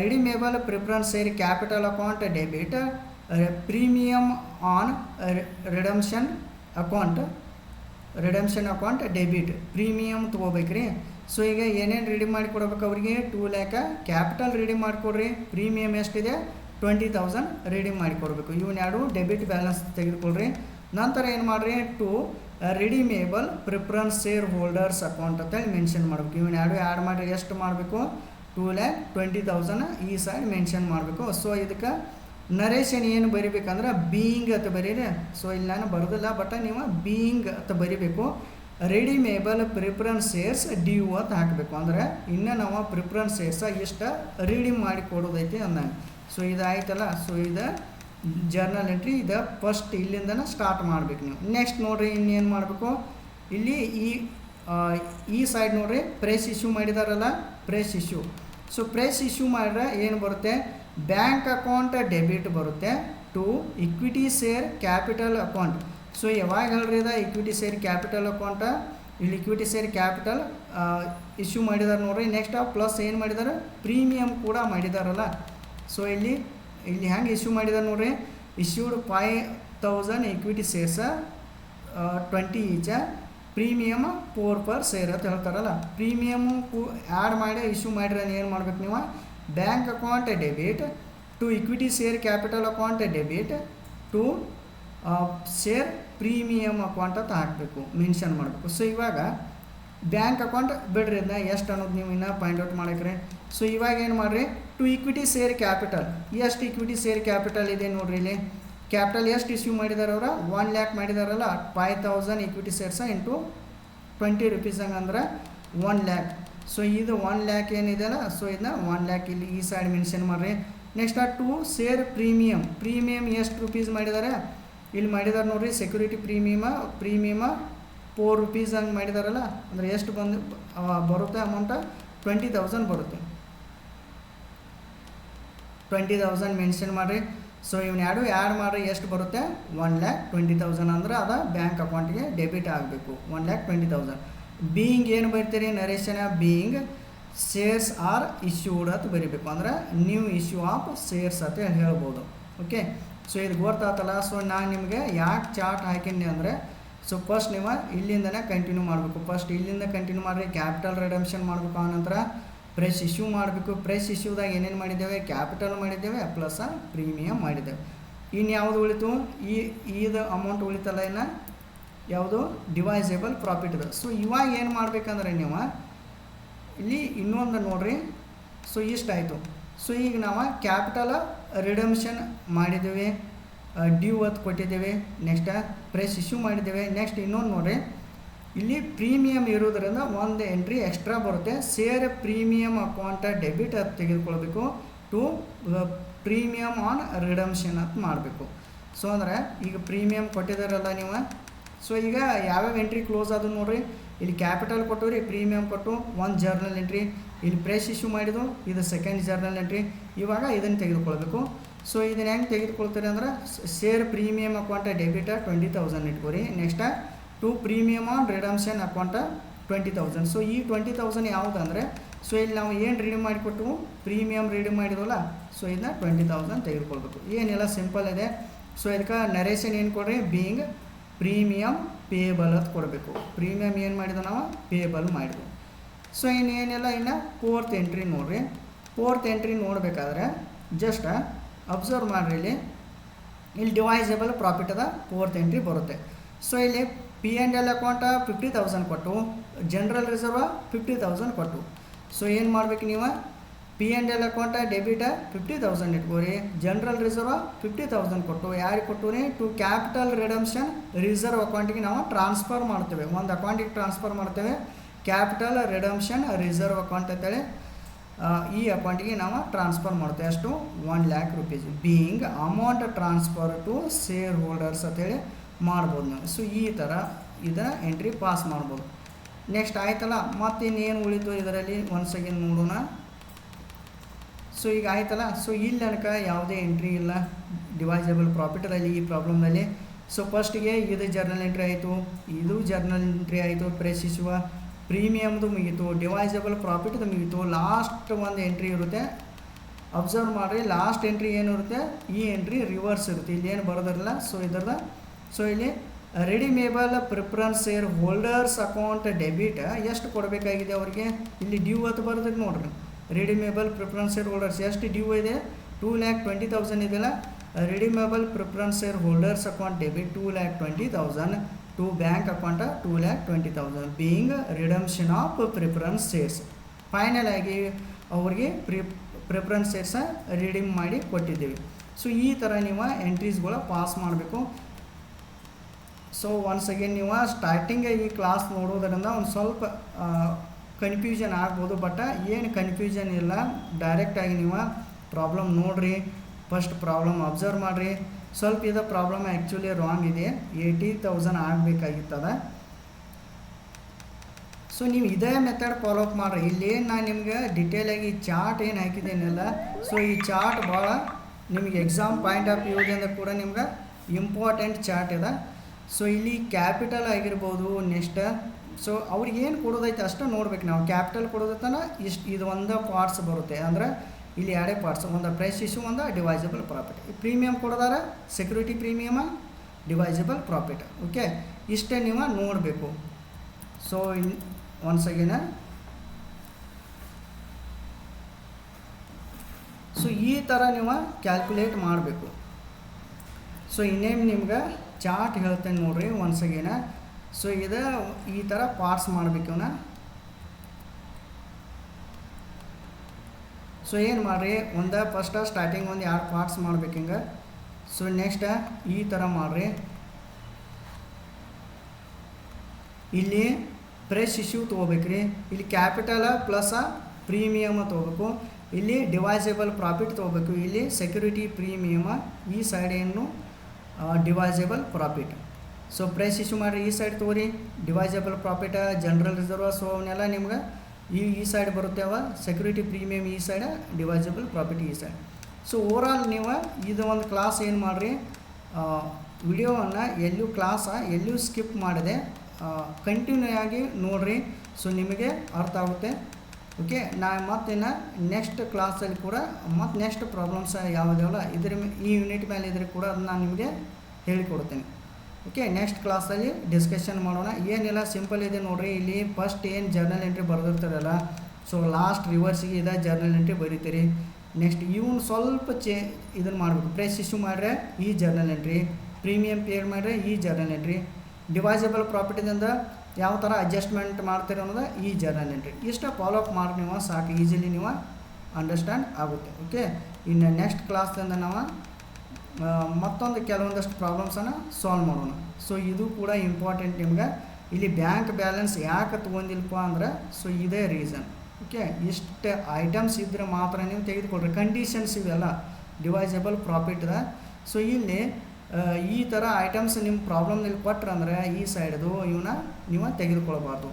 Redeemable preference share capital account debit premium on redemption account redemption account debit premium ತೊಗೋಬೇಕ್ರಿ. ಸೊ ಈಗ ಏನೇನು ರೆಡಿ ಮಾಡಿ ಕೊಡ್ಬೇಕು ಅವರಿಗೆ? ಟೂ ಲ್ಯಾಕ ಕ್ಯಾಪಿಟಲ್ ರೆಡಿ ಮಾಡಿಕೊಡ್ರಿ ಪ್ರೀಮಿಯಮ್ ಎಷ್ಟಿದೆ? ಟ್ವೆಂಟಿ ತೌಸಂಡ್ ರೆಡಿ ಮಾಡಿ ಕೊಡಬೇಕು. ಇವನ್ನ ಎರಡು ಡೆಬಿಟ್ ಬ್ಯಾಲೆನ್ಸ್ ತೆಗೆದುಕೊಳ್ರಿ. ನಂತರ ಏನು ಮಾಡಿರಿ? To redeemable preference share holders account ಅಂತೇಳಿ ಮೆನ್ಷನ್ ಮಾಡ್ಬೇಕು. ಇವನ್ನೆರಡು ಆ್ಯಡ್ ಮಾಡಿ ಎಷ್ಟು ಮಾಡಬೇಕು? ಟೂ ಲ್ಯಾಕ್ ಟ್ವೆಂಟಿ ತೌಸಂಡ್ ಈ ಸೈಡ್ ಮೆನ್ಷನ್ ಮಾಡಬೇಕು. ಸೊ ಇದಕ್ಕೆ ನರೇಶನ್ ಏನು ಬರಿಬೇಕಂದ್ರೆ ಬೀಯಿಂಗ್ ಅಂತ ಬರೀರಿ. ಸೊ ಇಲ್ಲಿ ನಾನು ಬರೋದಿಲ್ಲ ಬಟ್ ನೀವು ಬೀಯಿಂಗ್ ಅಂತ ಬರಿಬೇಕು. ರೆಡಿಮೇಬಲ್ ಪ್ರಿಫರೆನ್ಸ್ ಡಿ ಯು ಅಂತ ಹಾಕಬೇಕು. ಅಂದರೆ ಇನ್ನು ನಾವು ಪ್ರಿಫರೆನ್ಸ್ ಶೇರ್ಸ ಇಷ್ಟು ರೀಡಿಂಗ್ ಮಾಡಿ ಕೊಡೋದೈತಿ ಅಂದಾಗ ಸೊ ಇದಾಯ್ತಲ್ಲ. ಸೊ ಇದು ಜರ್ನಲ್ ಎಂಟ್ರಿ ಇದು ಫಸ್ಟ್ ಇಲ್ಲಿಂದನೇ ಸ್ಟಾರ್ಟ್ ಮಾಡಬೇಕು ನೀವು. ನೆಕ್ಸ್ಟ್ ನೋಡಿರಿ ಇನ್ನೇನು ಮಾಡಬೇಕು? ಇಲ್ಲಿ ಈ ಈ ಸೈಡ್ ನೋಡಿರಿ. ಪ್ರೆಸ್ ಇಶ್ಯೂ ಮಾಡಿದಾರಲ್ಲ? Fresh issue so fresh issue ಮಾಡಿದ್ರೆ ಏನು ಬರುತ್ತೆ? ಬ್ಯಾಂಕ್ ಅಕೌಂಟ್ ಡೆಬಿಟ್ ಬರುತ್ತೆ. To equity share capital account so ಯಾವಾಗ ಹೇಳ್ರಿ ಇದು? ಇಕ್ವಿಟಿ ಸೇರ್ ಕ್ಯಾಪಿಟಲ್ ಅಕೌಂಟ ಇಲ್ಲಿ ಇಕ್ವಿಟಿ ಸೇರ್ ಕ್ಯಾಪಿಟಲ್ ಇಶ್ಯೂ ಮಾಡಿದಾರೆ ನೋಡ್ರಿ. ನೆಕ್ಸ್ಟ್ ಪ್ಲಸ್ ಏನು ಮಾಡಿದ್ದಾರೆ ಪ್ರೀಮಿಯಮ್ ಕೂಡ ಮಾಡಿದಾರಲ್ಲ. ಸೊ ಇಲ್ಲಿ ಇಲ್ಲಿ ಹೆಂಗೆ ಇಶ್ಯೂ ಮಾಡಿದಾರೆ ನೋಡ್ರಿ? Issued five thousand equity shares twenty each premium four per share ಅಂತ ಹೇಳ್ತಾರಲ್ಲ. ಪ್ರೀಮಿಯಮು ಕು ಆ್ಯಡ್ ಮಾಡಿ ಇಶ್ಯೂ ಮಾಡಿದ್ರೆ ಏನು ಮಾಡ್ಬೇಕು ನೀವು? Bank account debit to equity share capital account debit to share premium account ಅಂತ ಹಾಕಬೇಕು ಮೆನ್ಷನ್ ಮಾಡಬೇಕು. ಸೊ ಇವಾಗ ಬ್ಯಾಂಕ್ ಅಕೌಂಟ್ ಬಿಡ್ರಿ ಅದನ್ನ ಎಷ್ಟು ಅನ್ನೋದು ನೀವು ಇನ್ನೂ ಫೈಂಡ್ ಔಟ್ ಮಾಡಕ್ರಿ. ಸೊ ಇವಾಗ ಏನು ಮಾಡಿರಿ? ಟು ಇಕ್ವಿಟಿ ಸೇರ್ ಕ್ಯಾಪಿಟಲ್ ಎಷ್ಟು ಇಕ್ವಿಟಿ ಸೇರ್ ಕ್ಯಾಪಿಟಲ್ ಇದೆ ನೋಡ್ರಿ ಇಲ್ಲಿ? ಕ್ಯಾಪಿಟಲ್ ಎಷ್ಟು ಇಶ್ಯೂ ಮಾಡಿದಾರೆ ಅವರ ಒನ್ ಲ್ಯಾಕ್ ಮಾಡಿದಾರಲ್ಲ five thousand equity shares into twenty rupees ಹಂಗಂದ್ರೆ ಒನ್ ಲ್ಯಾಕ್ ಸೊ ಇದು ಒನ್ ಲ್ಯಾಕ್ ಏನಿದೆಯಲ್ಲ ಸೊ ಇದನ್ನ ಒನ್ ಲ್ಯಾಕ್ ಇಲ್ಲಿ ಈ ಸೈಡ್ ಮೆನ್ಷನ್ ಮಾಡಿರಿ. ನೆಕ್ಸ್ಟ್ ಆ ಟು ಸೇರ್ ಪ್ರೀಮಿಯಮ್ ಪ್ರೀಮಿಯಮ್ ಎಷ್ಟು ರುಪೀಸ್ ಮಾಡಿದ್ದಾರೆ ಇಲ್ಲಿ ಮಾಡಿದಾರೆ ನೋಡ್ರಿ security premium premium four rupees ಹಂಗೆ ಮಾಡಿದಾರಲ್ಲ, ಅಂದರೆ ಎಷ್ಟು ಬಂದು ಬರುತ್ತೆ ಅಮೌಂಟ ಟ್ವೆಂಟಿ ತೌಸಂಡ್ ಬರುತ್ತೆ. ಟ್ವೆಂಟಿ ತೌಸಂಡ್ ಮೆನ್ಷನ್ ಮಾಡಿರಿ. ಸೊ ಇವನ್ನ ಎರಡು ಆ್ಯಡ್ ಮಾಡಿರಿ ಎಷ್ಟು ಬರುತ್ತೆ? ಒನ್ ಲ್ಯಾಕ್ ಟ್ವೆಂಟಿ ತೌಸಂಡ್ ಅಂದ್ರೆ ಅದು ಬ್ಯಾಂಕ್ ಅಕೌಂಟಿಗೆ ಡೆಬಿಟ್ ಆಗಬೇಕು. One lakh twenty thousand being ಏನು ಬರೀತೀರಿ narration being shares are issued ಅಂತ ಬರೀಬೇಕು. ಅಂದ್ರೆ ನ್ಯೂ ಇಶ್ಯೂ ಆಫ್ ಶೇರ್ಸ್ ಅಂತ ಹೇಳಿ ಹೇಳ್ಬೋದು. ಓಕೆ ಸೊ ಇದು ಗೊತ್ತಾತಲ್ಲ. ಸೊ ನಾನು ನಿಮಗೆ ಯಾಕೆ ಚಾರ್ಟ್ ಹಾಕಿನಿ ಅಂದರೆ ಸೊ ಫಸ್ಟ್ ನೀವು ಇಲ್ಲಿಂದನೇ ಕಂಟಿನ್ಯೂ ಮಾಡಬೇಕು. ಫಸ್ಟ್ ಇಲ್ಲಿಂದ ಕಂಟಿನ್ಯೂ ಮಾಡಿರಿ. ಕ್ಯಾಪಿಟಲ್ ರಿಡಮ್ಷನ್ ಮಾಡಬೇಕು. ಆನಂತರ ಪ್ರೆಸ್ ಇಶ್ಯೂ ಮಾಡಬೇಕು. ಪ್ರೆಸ್ ಇಶ್ಯೂದಾಗ ಏನೇನು ಮಾಡಿದ್ದೇವೆ? ಕ್ಯಾಪಿಟಲ್ ಮಾಡಿದ್ದೇವೆ ಪ್ಲಸ್ ಪ್ರೀಮಿಯಂ ಮಾಡಿದ್ದೇವೆ. ಇನ್ನು ಯಾವುದು ಉಳಿತು? ಈ ಇದು ಅಮೌಂಟ್ ಉಳಿತಲ್ಲ ಇನ್ನು? ಯಾವುದು? ಡಿವೈಸೇಬಲ್ ಪ್ರಾಫಿಟ್ ಇದೆ ಸೊ ಇವಾಗ ಏನು ಮಾಡಬೇಕಂದ್ರೆ ನೀವು, ಇಲ್ಲಿ ಇನ್ನೊಂದು ನೋಡ್ರಿ. ಸೊ ಇಷ್ಟಾಯಿತು. ಸೊ ಈಗ ನಾವು ಕ್ಯಾಪಿಟಲ್ ರಿಡಮ್ಷನ್ ಮಾಡಿದ್ದೇವೆ. ಡ್ಯೂ ಅದು ಕೊಟ್ಟಿದ್ದೇವೆ. ನೆಕ್ಸ್ಟ್ ಪ್ರೆಸ್ ಇಶ್ಯೂ ಮಾಡಿದ್ದೇವೆ. ನೆಕ್ಸ್ಟ್ ಇನ್ನೊಂದು ನೋಡ್ರಿ. ಇಲ್ಲಿ ಪ್ರೀಮಿಯಂ ಇರೋದ್ರಿಂದ ಒಂದು ಎಂಟ್ರಿ ಎಕ್ಸ್ಟ್ರಾ ಬರುತ್ತೆ. ಸೇರ್ ಪ್ರೀಮಿಯಂ ಅಕೌಂಟ್ ಡೆಬಿಟ್ ಅಂತ ತೆಗೆದುಕೊಳ್ಬೇಕು. ಟು ಪ್ರೀಮಿಯಂ ಆನ್ ರಿಡಮ್ಷನ್ ಅಂತ ಮಾಡಬೇಕು. ಸೊ ಅಂದರೆ ಈಗ ಪ್ರೀಮಿಯಂ ಕೊಟ್ಟಿದ್ದಾರಲ್ಲ ನೀವು. ಸೊ ಈಗ ಯಾವ್ಯಾವ ಎಂಟ್ರಿ ಕ್ಲೋಸ್ ಅದು ನೋಡ್ರಿ. ಇಲ್ಲಿ ಕ್ಯಾಪಿಟಲ್ ಕೊಟ್ಟು ರೀ ಪ್ರೀಮಿಯಮ್ ಕೊಟ್ಟು ಒಂದು ಜರ್ನಲ್ ಎಂಟ್ರಿ. ಇಲ್ಲಿ ಪ್ರೆಸ್ ಇಶ್ಯೂ ಮಾಡಿದ್ದು, ಇದು ಸೆಕೆಂಡ್ ಜರ್ನಲ್ ಎಂಟ್ರಿ. ಇವಾಗ ಇದನ್ನು ತೆಗೆದುಕೊಳ್ಬೇಕು. ಸೊ ಇದನ್ನು ಹೆಂಗೆ ತೆಗೆದುಕೊಳ್ತೀರಿ ಅಂದ್ರೆ, share premium account debit twenty thousand ಇಟ್ಕೋರಿ. Next to premium on redemption account twenty thousand. So ಈ ಟ್ವೆಂಟಿ ತೌಸಂಡ್ ಯಾವುದಂದರೆ ಸೊ ಇಲ್ಲಿ ನಾವು ಏನು ರೆಡಿ ಮಾಡಿಕೊಟ್ಟು ಪ್ರೀಮಿಯಮ್ ರೆಡಿ ಮಾಡಿದ್ವಲ್ಲ ಸೊ ಇದನ್ನ ಟ್ವೆಂಟಿ ತೌಸಂಡ್ ತೆಗೆದುಕೊಳ್ಬೇಕು. ಏನಿಲ್ಲ ಸಿಂಪಲ್ ಇದೆ. ಸೊ ಇದಕ್ಕೆ ನರೇಷನ್ ಏನು ಕೊಡ್ರಿ? ಬೀಯಿಂಗ್ ಪ್ರೀಮಿಯಮ್ ಪೇಬಲ್ ಅಂತ ಕೊಡಬೇಕು. ಪ್ರೀಮಿಯಮ್ ಏನು ಮಾಡಿದ ನಾವು? ಪೇಬಲ್ ಮಾಡಿದ್ವು. ಸೊ ಇನ್ನೇನಿಲ್ಲ ಇನ್ನು? ಫೋರ್ತ್ ಎಂಟ್ರಿ ನೋಡ್ರಿ. ಫೋರ್ತ್ ಎಂಟ್ರಿ ನೋಡಬೇಕಾದ್ರೆ ಜಸ್ಟ್ ಅಬ್ಸರ್ವ್ ಮಾಡಿರಿ ಇಲ್ಲಿ. ಇಲ್ಲಿ ಡಿವೈಸಬಲ್ ಪ್ರಾಫಿಟ್ ಅದ ಫೋರ್ತ್ ಎಂಟ್ರಿ ಬರುತ್ತೆ. ಸೊ ಇಲ್ಲಿ P and L account fifty thousand ಕೊಟ್ಟು ಜನರಲ್ ರಿಸರ್ವ ಫಿಫ್ಟಿ ತೌಸಂಡ್ ಕೊಟ್ಟು. ಸೊ ಏನು ಮಾಡ್ಬೇಕು ನೀವು? P and L account debit fifty thousand ಇಟ್ಕೋರಿ general reserve fifty thousand ಕೊಟ್ಟು. ಯಾರಿಗೆ ಕೊಟ್ಟು ಟು ಕ್ಯಾಪಿಟಲ್ ರಿಡಮ್ಷನ್ ರಿಸರ್ವ್ ಅಕೌಂಟಿಗೆ ನಾವು ಟ್ರಾನ್ಸ್ಫರ್ ಮಾಡ್ತೇವೆ. ಒಂದು ಅಕೌಂಟಿಗೆ ಟ್ರಾನ್ಸ್ಫರ್ ಮಾಡ್ತೇವೆ. ಕ್ಯಾಪಿಟಲ್ ರಿಡಮ್ಷನ್ ರಿಸರ್ವ್ ಅಕೌಂಟ್ ಅಂತೇಳಿ ಈ ಅಕೌಂಟಿಗೆ ನಾವು ಟ್ರಾನ್ಸ್ಫರ್ ಮಾಡ್ತೇವೆ. ಅಷ್ಟು one lakh rupees being amount transfer to share holders ಅಂತೇಳಿ ಮಾಡ್ಬೋದು ನಾವು. ಸೊ ಈ ಥರ ಇದನ್ನು ಎಂಟ್ರಿ ಪಾಸ್ ಮಾಡ್ಬೋದು. ನೆಕ್ಸ್ಟ್ ಆಯ್ತಲ್ಲ ಮತ್ತು ಇನ್ನೇನು ಉಳಿತು ಇದರಲ್ಲಿ? ಒಂದು ಸೆಕೆಂಡ್ ನೋಡೋಣ. ಸೊ ಈಗ ಆಯ್ತಲ್ಲ? ಸೊ ಇಲ್ಲಿ ಯಾವುದೇ ಎಂಟ್ರಿ ಇಲ್ಲ. ಡಿವೈಸಬಲ್ ಪ್ರಾಫಿಟಲ್ಲಿ ಈ ಪ್ರಾಬ್ಲಮ್ನಲ್ಲಿ ಸೊ ಫಸ್ಟಿಗೆ ಇದು ಜರ್ನಲ್ ಎಂಟ್ರಿ ಆಯಿತು. ಇದು ಜರ್ನಲ್ ಎಂಟ್ರಿ ಆಯಿತು. ಪ್ರೇಷಿಸುವ ಪ್ರೀಮಿಯಮ್ದು ಮುಗೀತು. ಡಿವೈಸಬಲ್ ಪ್ರಾಫಿಟ್ದು ಮುಗೀತು. ಲಾಸ್ಟ್ ಒಂದು ಎಂಟ್ರಿ ಇರುತ್ತೆ. ಅಬ್ಸರ್ವ್ ಮಾಡಿರಿ ಲಾಸ್ಟ್ ಎಂಟ್ರಿ ಏನು ಇರುತ್ತೆ ಈ ಎಂಟ್ರಿ ರಿವರ್ಸ್ ಇರುತ್ತೆ. ಇಲ್ಲಿ ಏನು ಬರೋದಿರಲ್ಲ. ಸೊ ಇದರದ ಸೊ ಇಲ್ಲಿ redeemable preference share holders account debit ಎಷ್ಟು ಕೊಡಬೇಕಾಗಿದೆ ಅವರಿಗೆ? ಇಲ್ಲಿ ಡ್ಯೂ ಅಂತ ಬರ್ತದೆ ನೋಡ್ರಿ. ರೆಡಿಮೇಬಲ್ ಪ್ರಿಫರೆನ್ಸ್ ಶೇರ್ ಹೋಲ್ಡರ್ಸ್ ಎಷ್ಟು ಡ್ಯೂ ಇದೆ? ಟೂ ಲ್ಯಾಕ್ ಟ್ವೆಂಟಿ ತೌಸಂಡ್ ಇದೆಯಲ್ಲ? Redeemable preference share holders account debit two lakh twenty thousand to bank account two lakh twenty thousand being redemption of preference shares final ಆಗಿ ಅವ್ರಿಗೆ pre preference ಶೇರ್ಸ redeem ಮಾಡಿ ಕೊಟ್ಟಿದ್ದೀವಿ. So ಈ ಥರ ನೀವು ಎಂಟ್ರೀಸ್ಗಳ ಪಾಸ್ ಮಾಡಬೇಕು. ಸೊ ಒನ್ಸ್ ಅಗೇನ್ ನೀವು ಸ್ಟಾರ್ಟಿಂಗ್ ಈ ಕ್ಲಾಸ್ ನೋಡೋದರಿಂದ ಒಂದು ಸ್ವಲ್ಪ ಕನ್ಫ್ಯೂಷನ್ ಆಗ್ಬೋದು ಬಟ್ ಏನು ಕನ್ಫ್ಯೂಷನ್ ಇಲ್ಲ. ಡೈರೆಕ್ಟಾಗಿ ನೀವು ಪ್ರಾಬ್ಲಮ್ ನೋಡಿರಿ. ಫಸ್ಟ್ ಪ್ರಾಬ್ಲಮ್ ಅಬ್ಸರ್ವ್ ಮಾಡಿರಿ. ಸ್ವಲ್ಪ ಇದು ಪ್ರಾಬ್ಲಮ್ ಆ್ಯಕ್ಚುಲಿ ರಾಂಗ್ ಇದೆ. ಏಯ್ಟಿ ತೌಸಂಡ್ ಆಗಬೇಕಾಗಿತ್ತದ. ಸೊ ನೀವು ಇದೇ ಮೆಥಡ್ ಫಾಲೋ ಅಪ್ ಮಾಡಿರಿ. ಇಲ್ಲಿ ನಾನು ನಿಮ್ಗೆ ಡಿಟೇಲಾಗಿ ಚಾರ್ಟ್ ಏನು ಹಾಕಿದ್ದೇನೆಲ್ಲ ಸೊ ಈ ಚಾರ್ಟ್ ಭಾಳ ನಿಮಗೆ ಎಕ್ಸಾಮ್ ಪಾಯಿಂಟ್ ಆಫ್ ವ್ಯೂದಿಂದ ಕೂಡ ನಿಮ್ಗೆ ಇಂಪಾರ್ಟೆಂಟ್ ಚಾರ್ಟ್ ಇದೆ. ಸೊ ಇಲ್ಲಿ ಕ್ಯಾಪಿಟಲ್ ಆಗಿರ್ಬೋದು ನೆಕ್ಸ್ಟ್ ಸೊ ಅವ್ರಿಗೆ ಏನು ಕೊಡೋದೈತೆ ಅಷ್ಟು ನೋಡ್ಬೇಕು ನಾವು. ಕ್ಯಾಪಿಟಲ್ ಕೊಡೋದೈತನ ಇಷ್ಟು ಇದು ಒಂದು ಪಾರ್ಟ್ಸ್ ಬರುತ್ತೆ. ಅಂದರೆ ಇಲ್ಲಿ ಎರಡೇ ಪಾರ್ಟ್ಸ್ ಒಂದು ಪ್ರೈಸ್ ಇಶ್ಯೂ ಒಂದು divisible profit premium ಕೊಡೋದಾರ security premium divisible profit okay ಇಷ್ಟೇ ನೀವು ನೋಡಬೇಕು. So in once again so ಈ ಥರ ನೀವು ಕ್ಯಾಲ್ಕುಲೇಟ್ ಮಾಡಬೇಕು. ಸೊ ಇನ್ನೇನು ನಿಮ್ಗೆ? ಚಾರ್ಟ್ ಹೇಳ್ತೇನೆ ನೋಡ್ರಿ ಒನ್ಸ್ ಅಗೇನ ಸೊ ಇದು ಈ ಥರ ಪಾರ್ಟ್ಸ್ ಮಾಡಬೇಕು ಇವನ. ಸೊ ಏನು ಮಾಡಿರಿ? ಒಂದು ಫಸ್ಟ್ ಸ್ಟಾರ್ಟಿಂಗ್ ಒಂದು ಎರಡು ಪಾರ್ಟ್ಸ್ ಮಾಡ್ಬೇಕು ಹಿಂಗೆ. ಸೊ ನೆಕ್ಸ್ಟ್ ಈ ಥರ ಮಾಡಿರಿ. ಇಲ್ಲಿ ಪ್ರೆಸ್ ಇಶ್ಯೂ ತೊಗೋಬೇಕ್ರಿ. ಇಲ್ಲಿ ಕ್ಯಾಪಿಟಲ ಪ್ಲಸ್ ಪ್ರೀಮಿಯಮ್ ತೊಗೋಬೇಕು. ಇಲ್ಲಿ ಡಿವೈಸೇಬಲ್ ಪ್ರಾಫಿಟ್ ತೊಗೋಬೇಕು. ಇಲ್ಲಿ ಸೆಕ್ಯೂರಿಟಿ ಪ್ರೀಮಿಯಮ ಈ ಸೈಡ್ ಏನು divisible profit so price issue ಮಾಡಿರಿ, ಈ ಸೈಡ್ ತೊಗೊರಿ. Divisible profit general reserve so ಅವನ್ನೆಲ್ಲ ನಿಮ್ಗೆ ಈ ಈ ಸೈಡ್ ಬರುತ್ತೆ ಅವ. ಸೆಕ್ಯೂರಿಟಿ ಪ್ರೀಮಿಯಮ್ ಈ ಸೈಡ್ ಡಿವೈಸೇಬಲ್ ಪ್ರಾಫಿಟ್ ಈ ಸೈಡ್ ಸೊ ಓವರಾಲ್ ನೀವು ಇದು ಒಂದು ಕ್ಲಾಸ್ ಏನು ಮಾಡಿರಿ? ವಿಡಿಯೋವನ್ನು ಎಲ್ಲೂ ಕ್ಲಾಸ ಎಲ್ಲೂ ಸ್ಕಿಪ್ ಮಾಡಿದೆ ಕಂಟಿನ್ಯೂ ಆಗಿ ನೋಡಿರಿ. ಸೊ ನಿಮಗೆ ಅರ್ಥ ಆಗುತ್ತೆ. ಓಕೆ ನಾ ಮತ್ತಿನ್ನು ನೆಕ್ಸ್ಟ್ ಕ್ಲಾಸಲ್ಲಿ ಕೂಡ, ಮತ್ತು ನೆಕ್ಸ್ಟ್ ಪ್ರಾಬ್ಲಮ್ಸ್ ಯಾವುದಿವಲ್ಲ ಇದ್ರ ಈ ಯೂನಿಟ್ ಮೇಲೆ ಇದ್ರೆ ಕೂಡ ಅದನ್ನ ನಾನು ನಿಮಗೆ ಹೇಳಿಕೊಡ್ತೀನಿ. ಓಕೆ ನೆಕ್ಸ್ಟ್ ಕ್ಲಾಸಲ್ಲಿ ಡಿಸ್ಕಷನ್ ಮಾಡೋಣ. ಏನಿಲ್ಲ ಸಿಂಪಲ್ ಇದೆ ನೋಡಿರಿ. ಇಲ್ಲಿ ಫಸ್ಟ್ ಏನು ಜರ್ನಲ್ ಎಂಟ್ರಿ ಬರೆದಿರ್ತಾರಲ್ಲ ಸೊ ಲಾಸ್ಟ್ ರಿವರ್ಸಿಗೆ ಇದೆ ಜರ್ನಲ್ ಎಂಟ್ರಿ ಬರೀತೀರಿ. ನೆಕ್ಸ್ಟ್ ಇವನು ಸ್ವಲ್ಪ ಚೇ ಇದನ್ನು ಮಾಡಬೇಕು. ಪ್ರೈಸ್ ಇಶ್ಯೂ ಮಾಡಿದ್ರೆ ಈ ಜರ್ನಲ್ ಎಂಟ್ರಿ ಪ್ರೀಮಿಯಂ ಪೇಡ್ ಮಾಡಿದ್ರೆ ಈ ಜರ್ನಲ್ ಎಂಟ್ರಿ ಡಿವೈಸಬಲ್ ಪ್ರಾಪರ್ಟಿದಿಂದ ಯಾವ ಥರ ಅಡ್ಜಸ್ಟ್ಮೆಂಟ್ ಮಾಡ್ತೀರಿ ಅನ್ನೋದು ಈ ಜರ್ನಲ್ ಎಂಟ್ರಿ ಇಷ್ಟ ಫಾಲೋ ಅಪ್ ಮಾಡಿ ನೀವು ಸಾಕು ಈಸಿಲಿ ನೀವು ಅಂಡರ್ಸ್ಟ್ಯಾಂಡ್ ಆಗುತ್ತೆ ಓಕೆ ಇನ್ನು ನೆಕ್ಸ್ಟ್ ಕ್ಲಾಸ್ದಿಂದ ನಾವು ಮತ್ತೊಂದು ಕೆಲವೊಂದಷ್ಟು ಪ್ರಾಬ್ಲಮ್ಸನ್ನು ಸಾಲ್ವ್ ಮಾಡೋಣ. ಸೊ ಇದು ಕೂಡ ಇಂಪಾರ್ಟೆಂಟ್ ನಿಮ್ಗೆ. ಇಲ್ಲಿ ಬ್ಯಾಂಕ್ ಬ್ಯಾಲೆನ್ಸ್ ಯಾಕೆ ತೊಗೊಂಡಿಲ್ಪ ಅಂದ್ರೆ ಸೊ ಇದೇ ರೀಸನ್ ಓಕೆ ಇಷ್ಟು ಐಟಮ್ಸ್ ಇದ್ದರೆ ಮಾತ್ರ ನೀವು ತೆಗೆದುಕೊಳ್ರಿ. ಕಂಡೀಷನ್ಸ್ ಇವೆಲ್ಲ ಡಿವೈಸಬಲ್ ಪ್ರಾಫಿಟ್ದ ಸೊ ಇಲ್ಲಿ ಈ ಥರ ಐಟಮ್ಸ್ ನಿಮ್ಮ ಪ್ರಾಬ್ಲಮ್ನಲ್ಲಿ ಕೊಟ್ರಂದ್ರೆ, ಈ ಸೈಡ್ದು ಇವನ್ನ ನೀವು ತೆಗೆದುಕೊಳ್ಬಾರ್ದು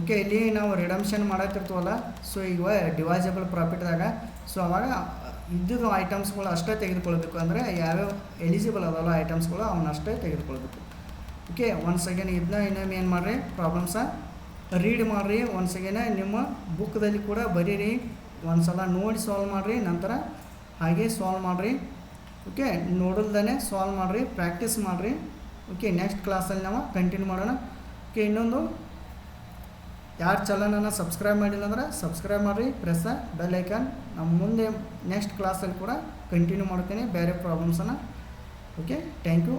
ಓಕೆ ಇಲ್ಲಿ ನಾವು ರಿಡಮ್ಷನ್ ಮಾಡತ್ತಿರ್ತೀವಲ್ಲ ಸೊ ಈಗ ಡಿವೈಸಬಲ್ ಪ್ರಾಫಿಟ್ದಾಗ ಸೊ ಅವಾಗ, ಇದ್ದಿದ್ದು ಐಟಮ್ಸ್ಗಳು ಅಷ್ಟೇ ತೆಗೆದುಕೊಳ್ಬೇಕು ಅಂದರೆ ಯಾವ್ಯಾವ ಎಲಿಜಿಬಲ್ ಅದಲ್ಲ ಐಟಮ್ಸ್ಗಳು ಅವನ್ನ ಅಷ್ಟೇ ತೆಗೆದುಕೊಳ್ಬೇಕು ಓಕೆ ಒನ್ ಅಗೇನ್ ಇದನ್ನ ಇನ್ನೊಮ್ಮೆ ಏನು ಮಾಡಿರಿ ಪ್ರಾಬ್ಲಮ್ಸ ರೀಡ್ ಮಾಡಿರಿ. ಒನ್ಸ್ ಅಗೇನ ನಿಮ್ಮ ಬುಕ್ದಲ್ಲಿ ಕೂಡ ಬರೀರಿ. ಒಂದು ಸಲ ನೋಡಿ ಸಾಲ್ವ್ ಮಾಡಿರಿ, ನಂತರ ಹಾಗೆ ಸಾಲ್ವ್ ಮಾಡಿರಿ. ಓಕೆ ನೋಡಲ್ದೇ ಸಾಲ್ವ್ ಮಾಡಿರಿ ಪ್ರಾಕ್ಟೀಸ್ ಮಾಡಿರಿ. ಓಕೆ ನೆಕ್ಸ್ಟ್ ಕ್ಲಾಸಲ್ಲಿ ನಾವು ಕಂಟಿನ್ಯೂ ಮಾಡೋಣ. ಓಕೆ ಇನ್ನೊಂದು. ಯಾರು ಚಾನಲನ್ನು ಸಬ್ಸ್ಕ್ರೈಬ್ ಮಾಡಿಲ್ಲ ಅಂದ್ರೆ ಸಬ್ಸ್ಕ್ರೈಬ್ ಮಾಡಿರಿ ಪ್ರೆಸ್ ಬೆಲ್ ಐಕನ್ ನಮ್ಮ ಮುಂದೆ ನೆಕ್ಸ್ಟ್ ಕ್ಲಾಸಲ್ಲಿ ಕೂಡ ಕಂಟಿನ್ಯೂ ಮಾಡ್ತೀನಿ, ಬೇರೆ ಪ್ರಾಬ್ಲಮ್ಸನ್ನು ಓಕೆ ಥ್ಯಾಂಕ್ ಯು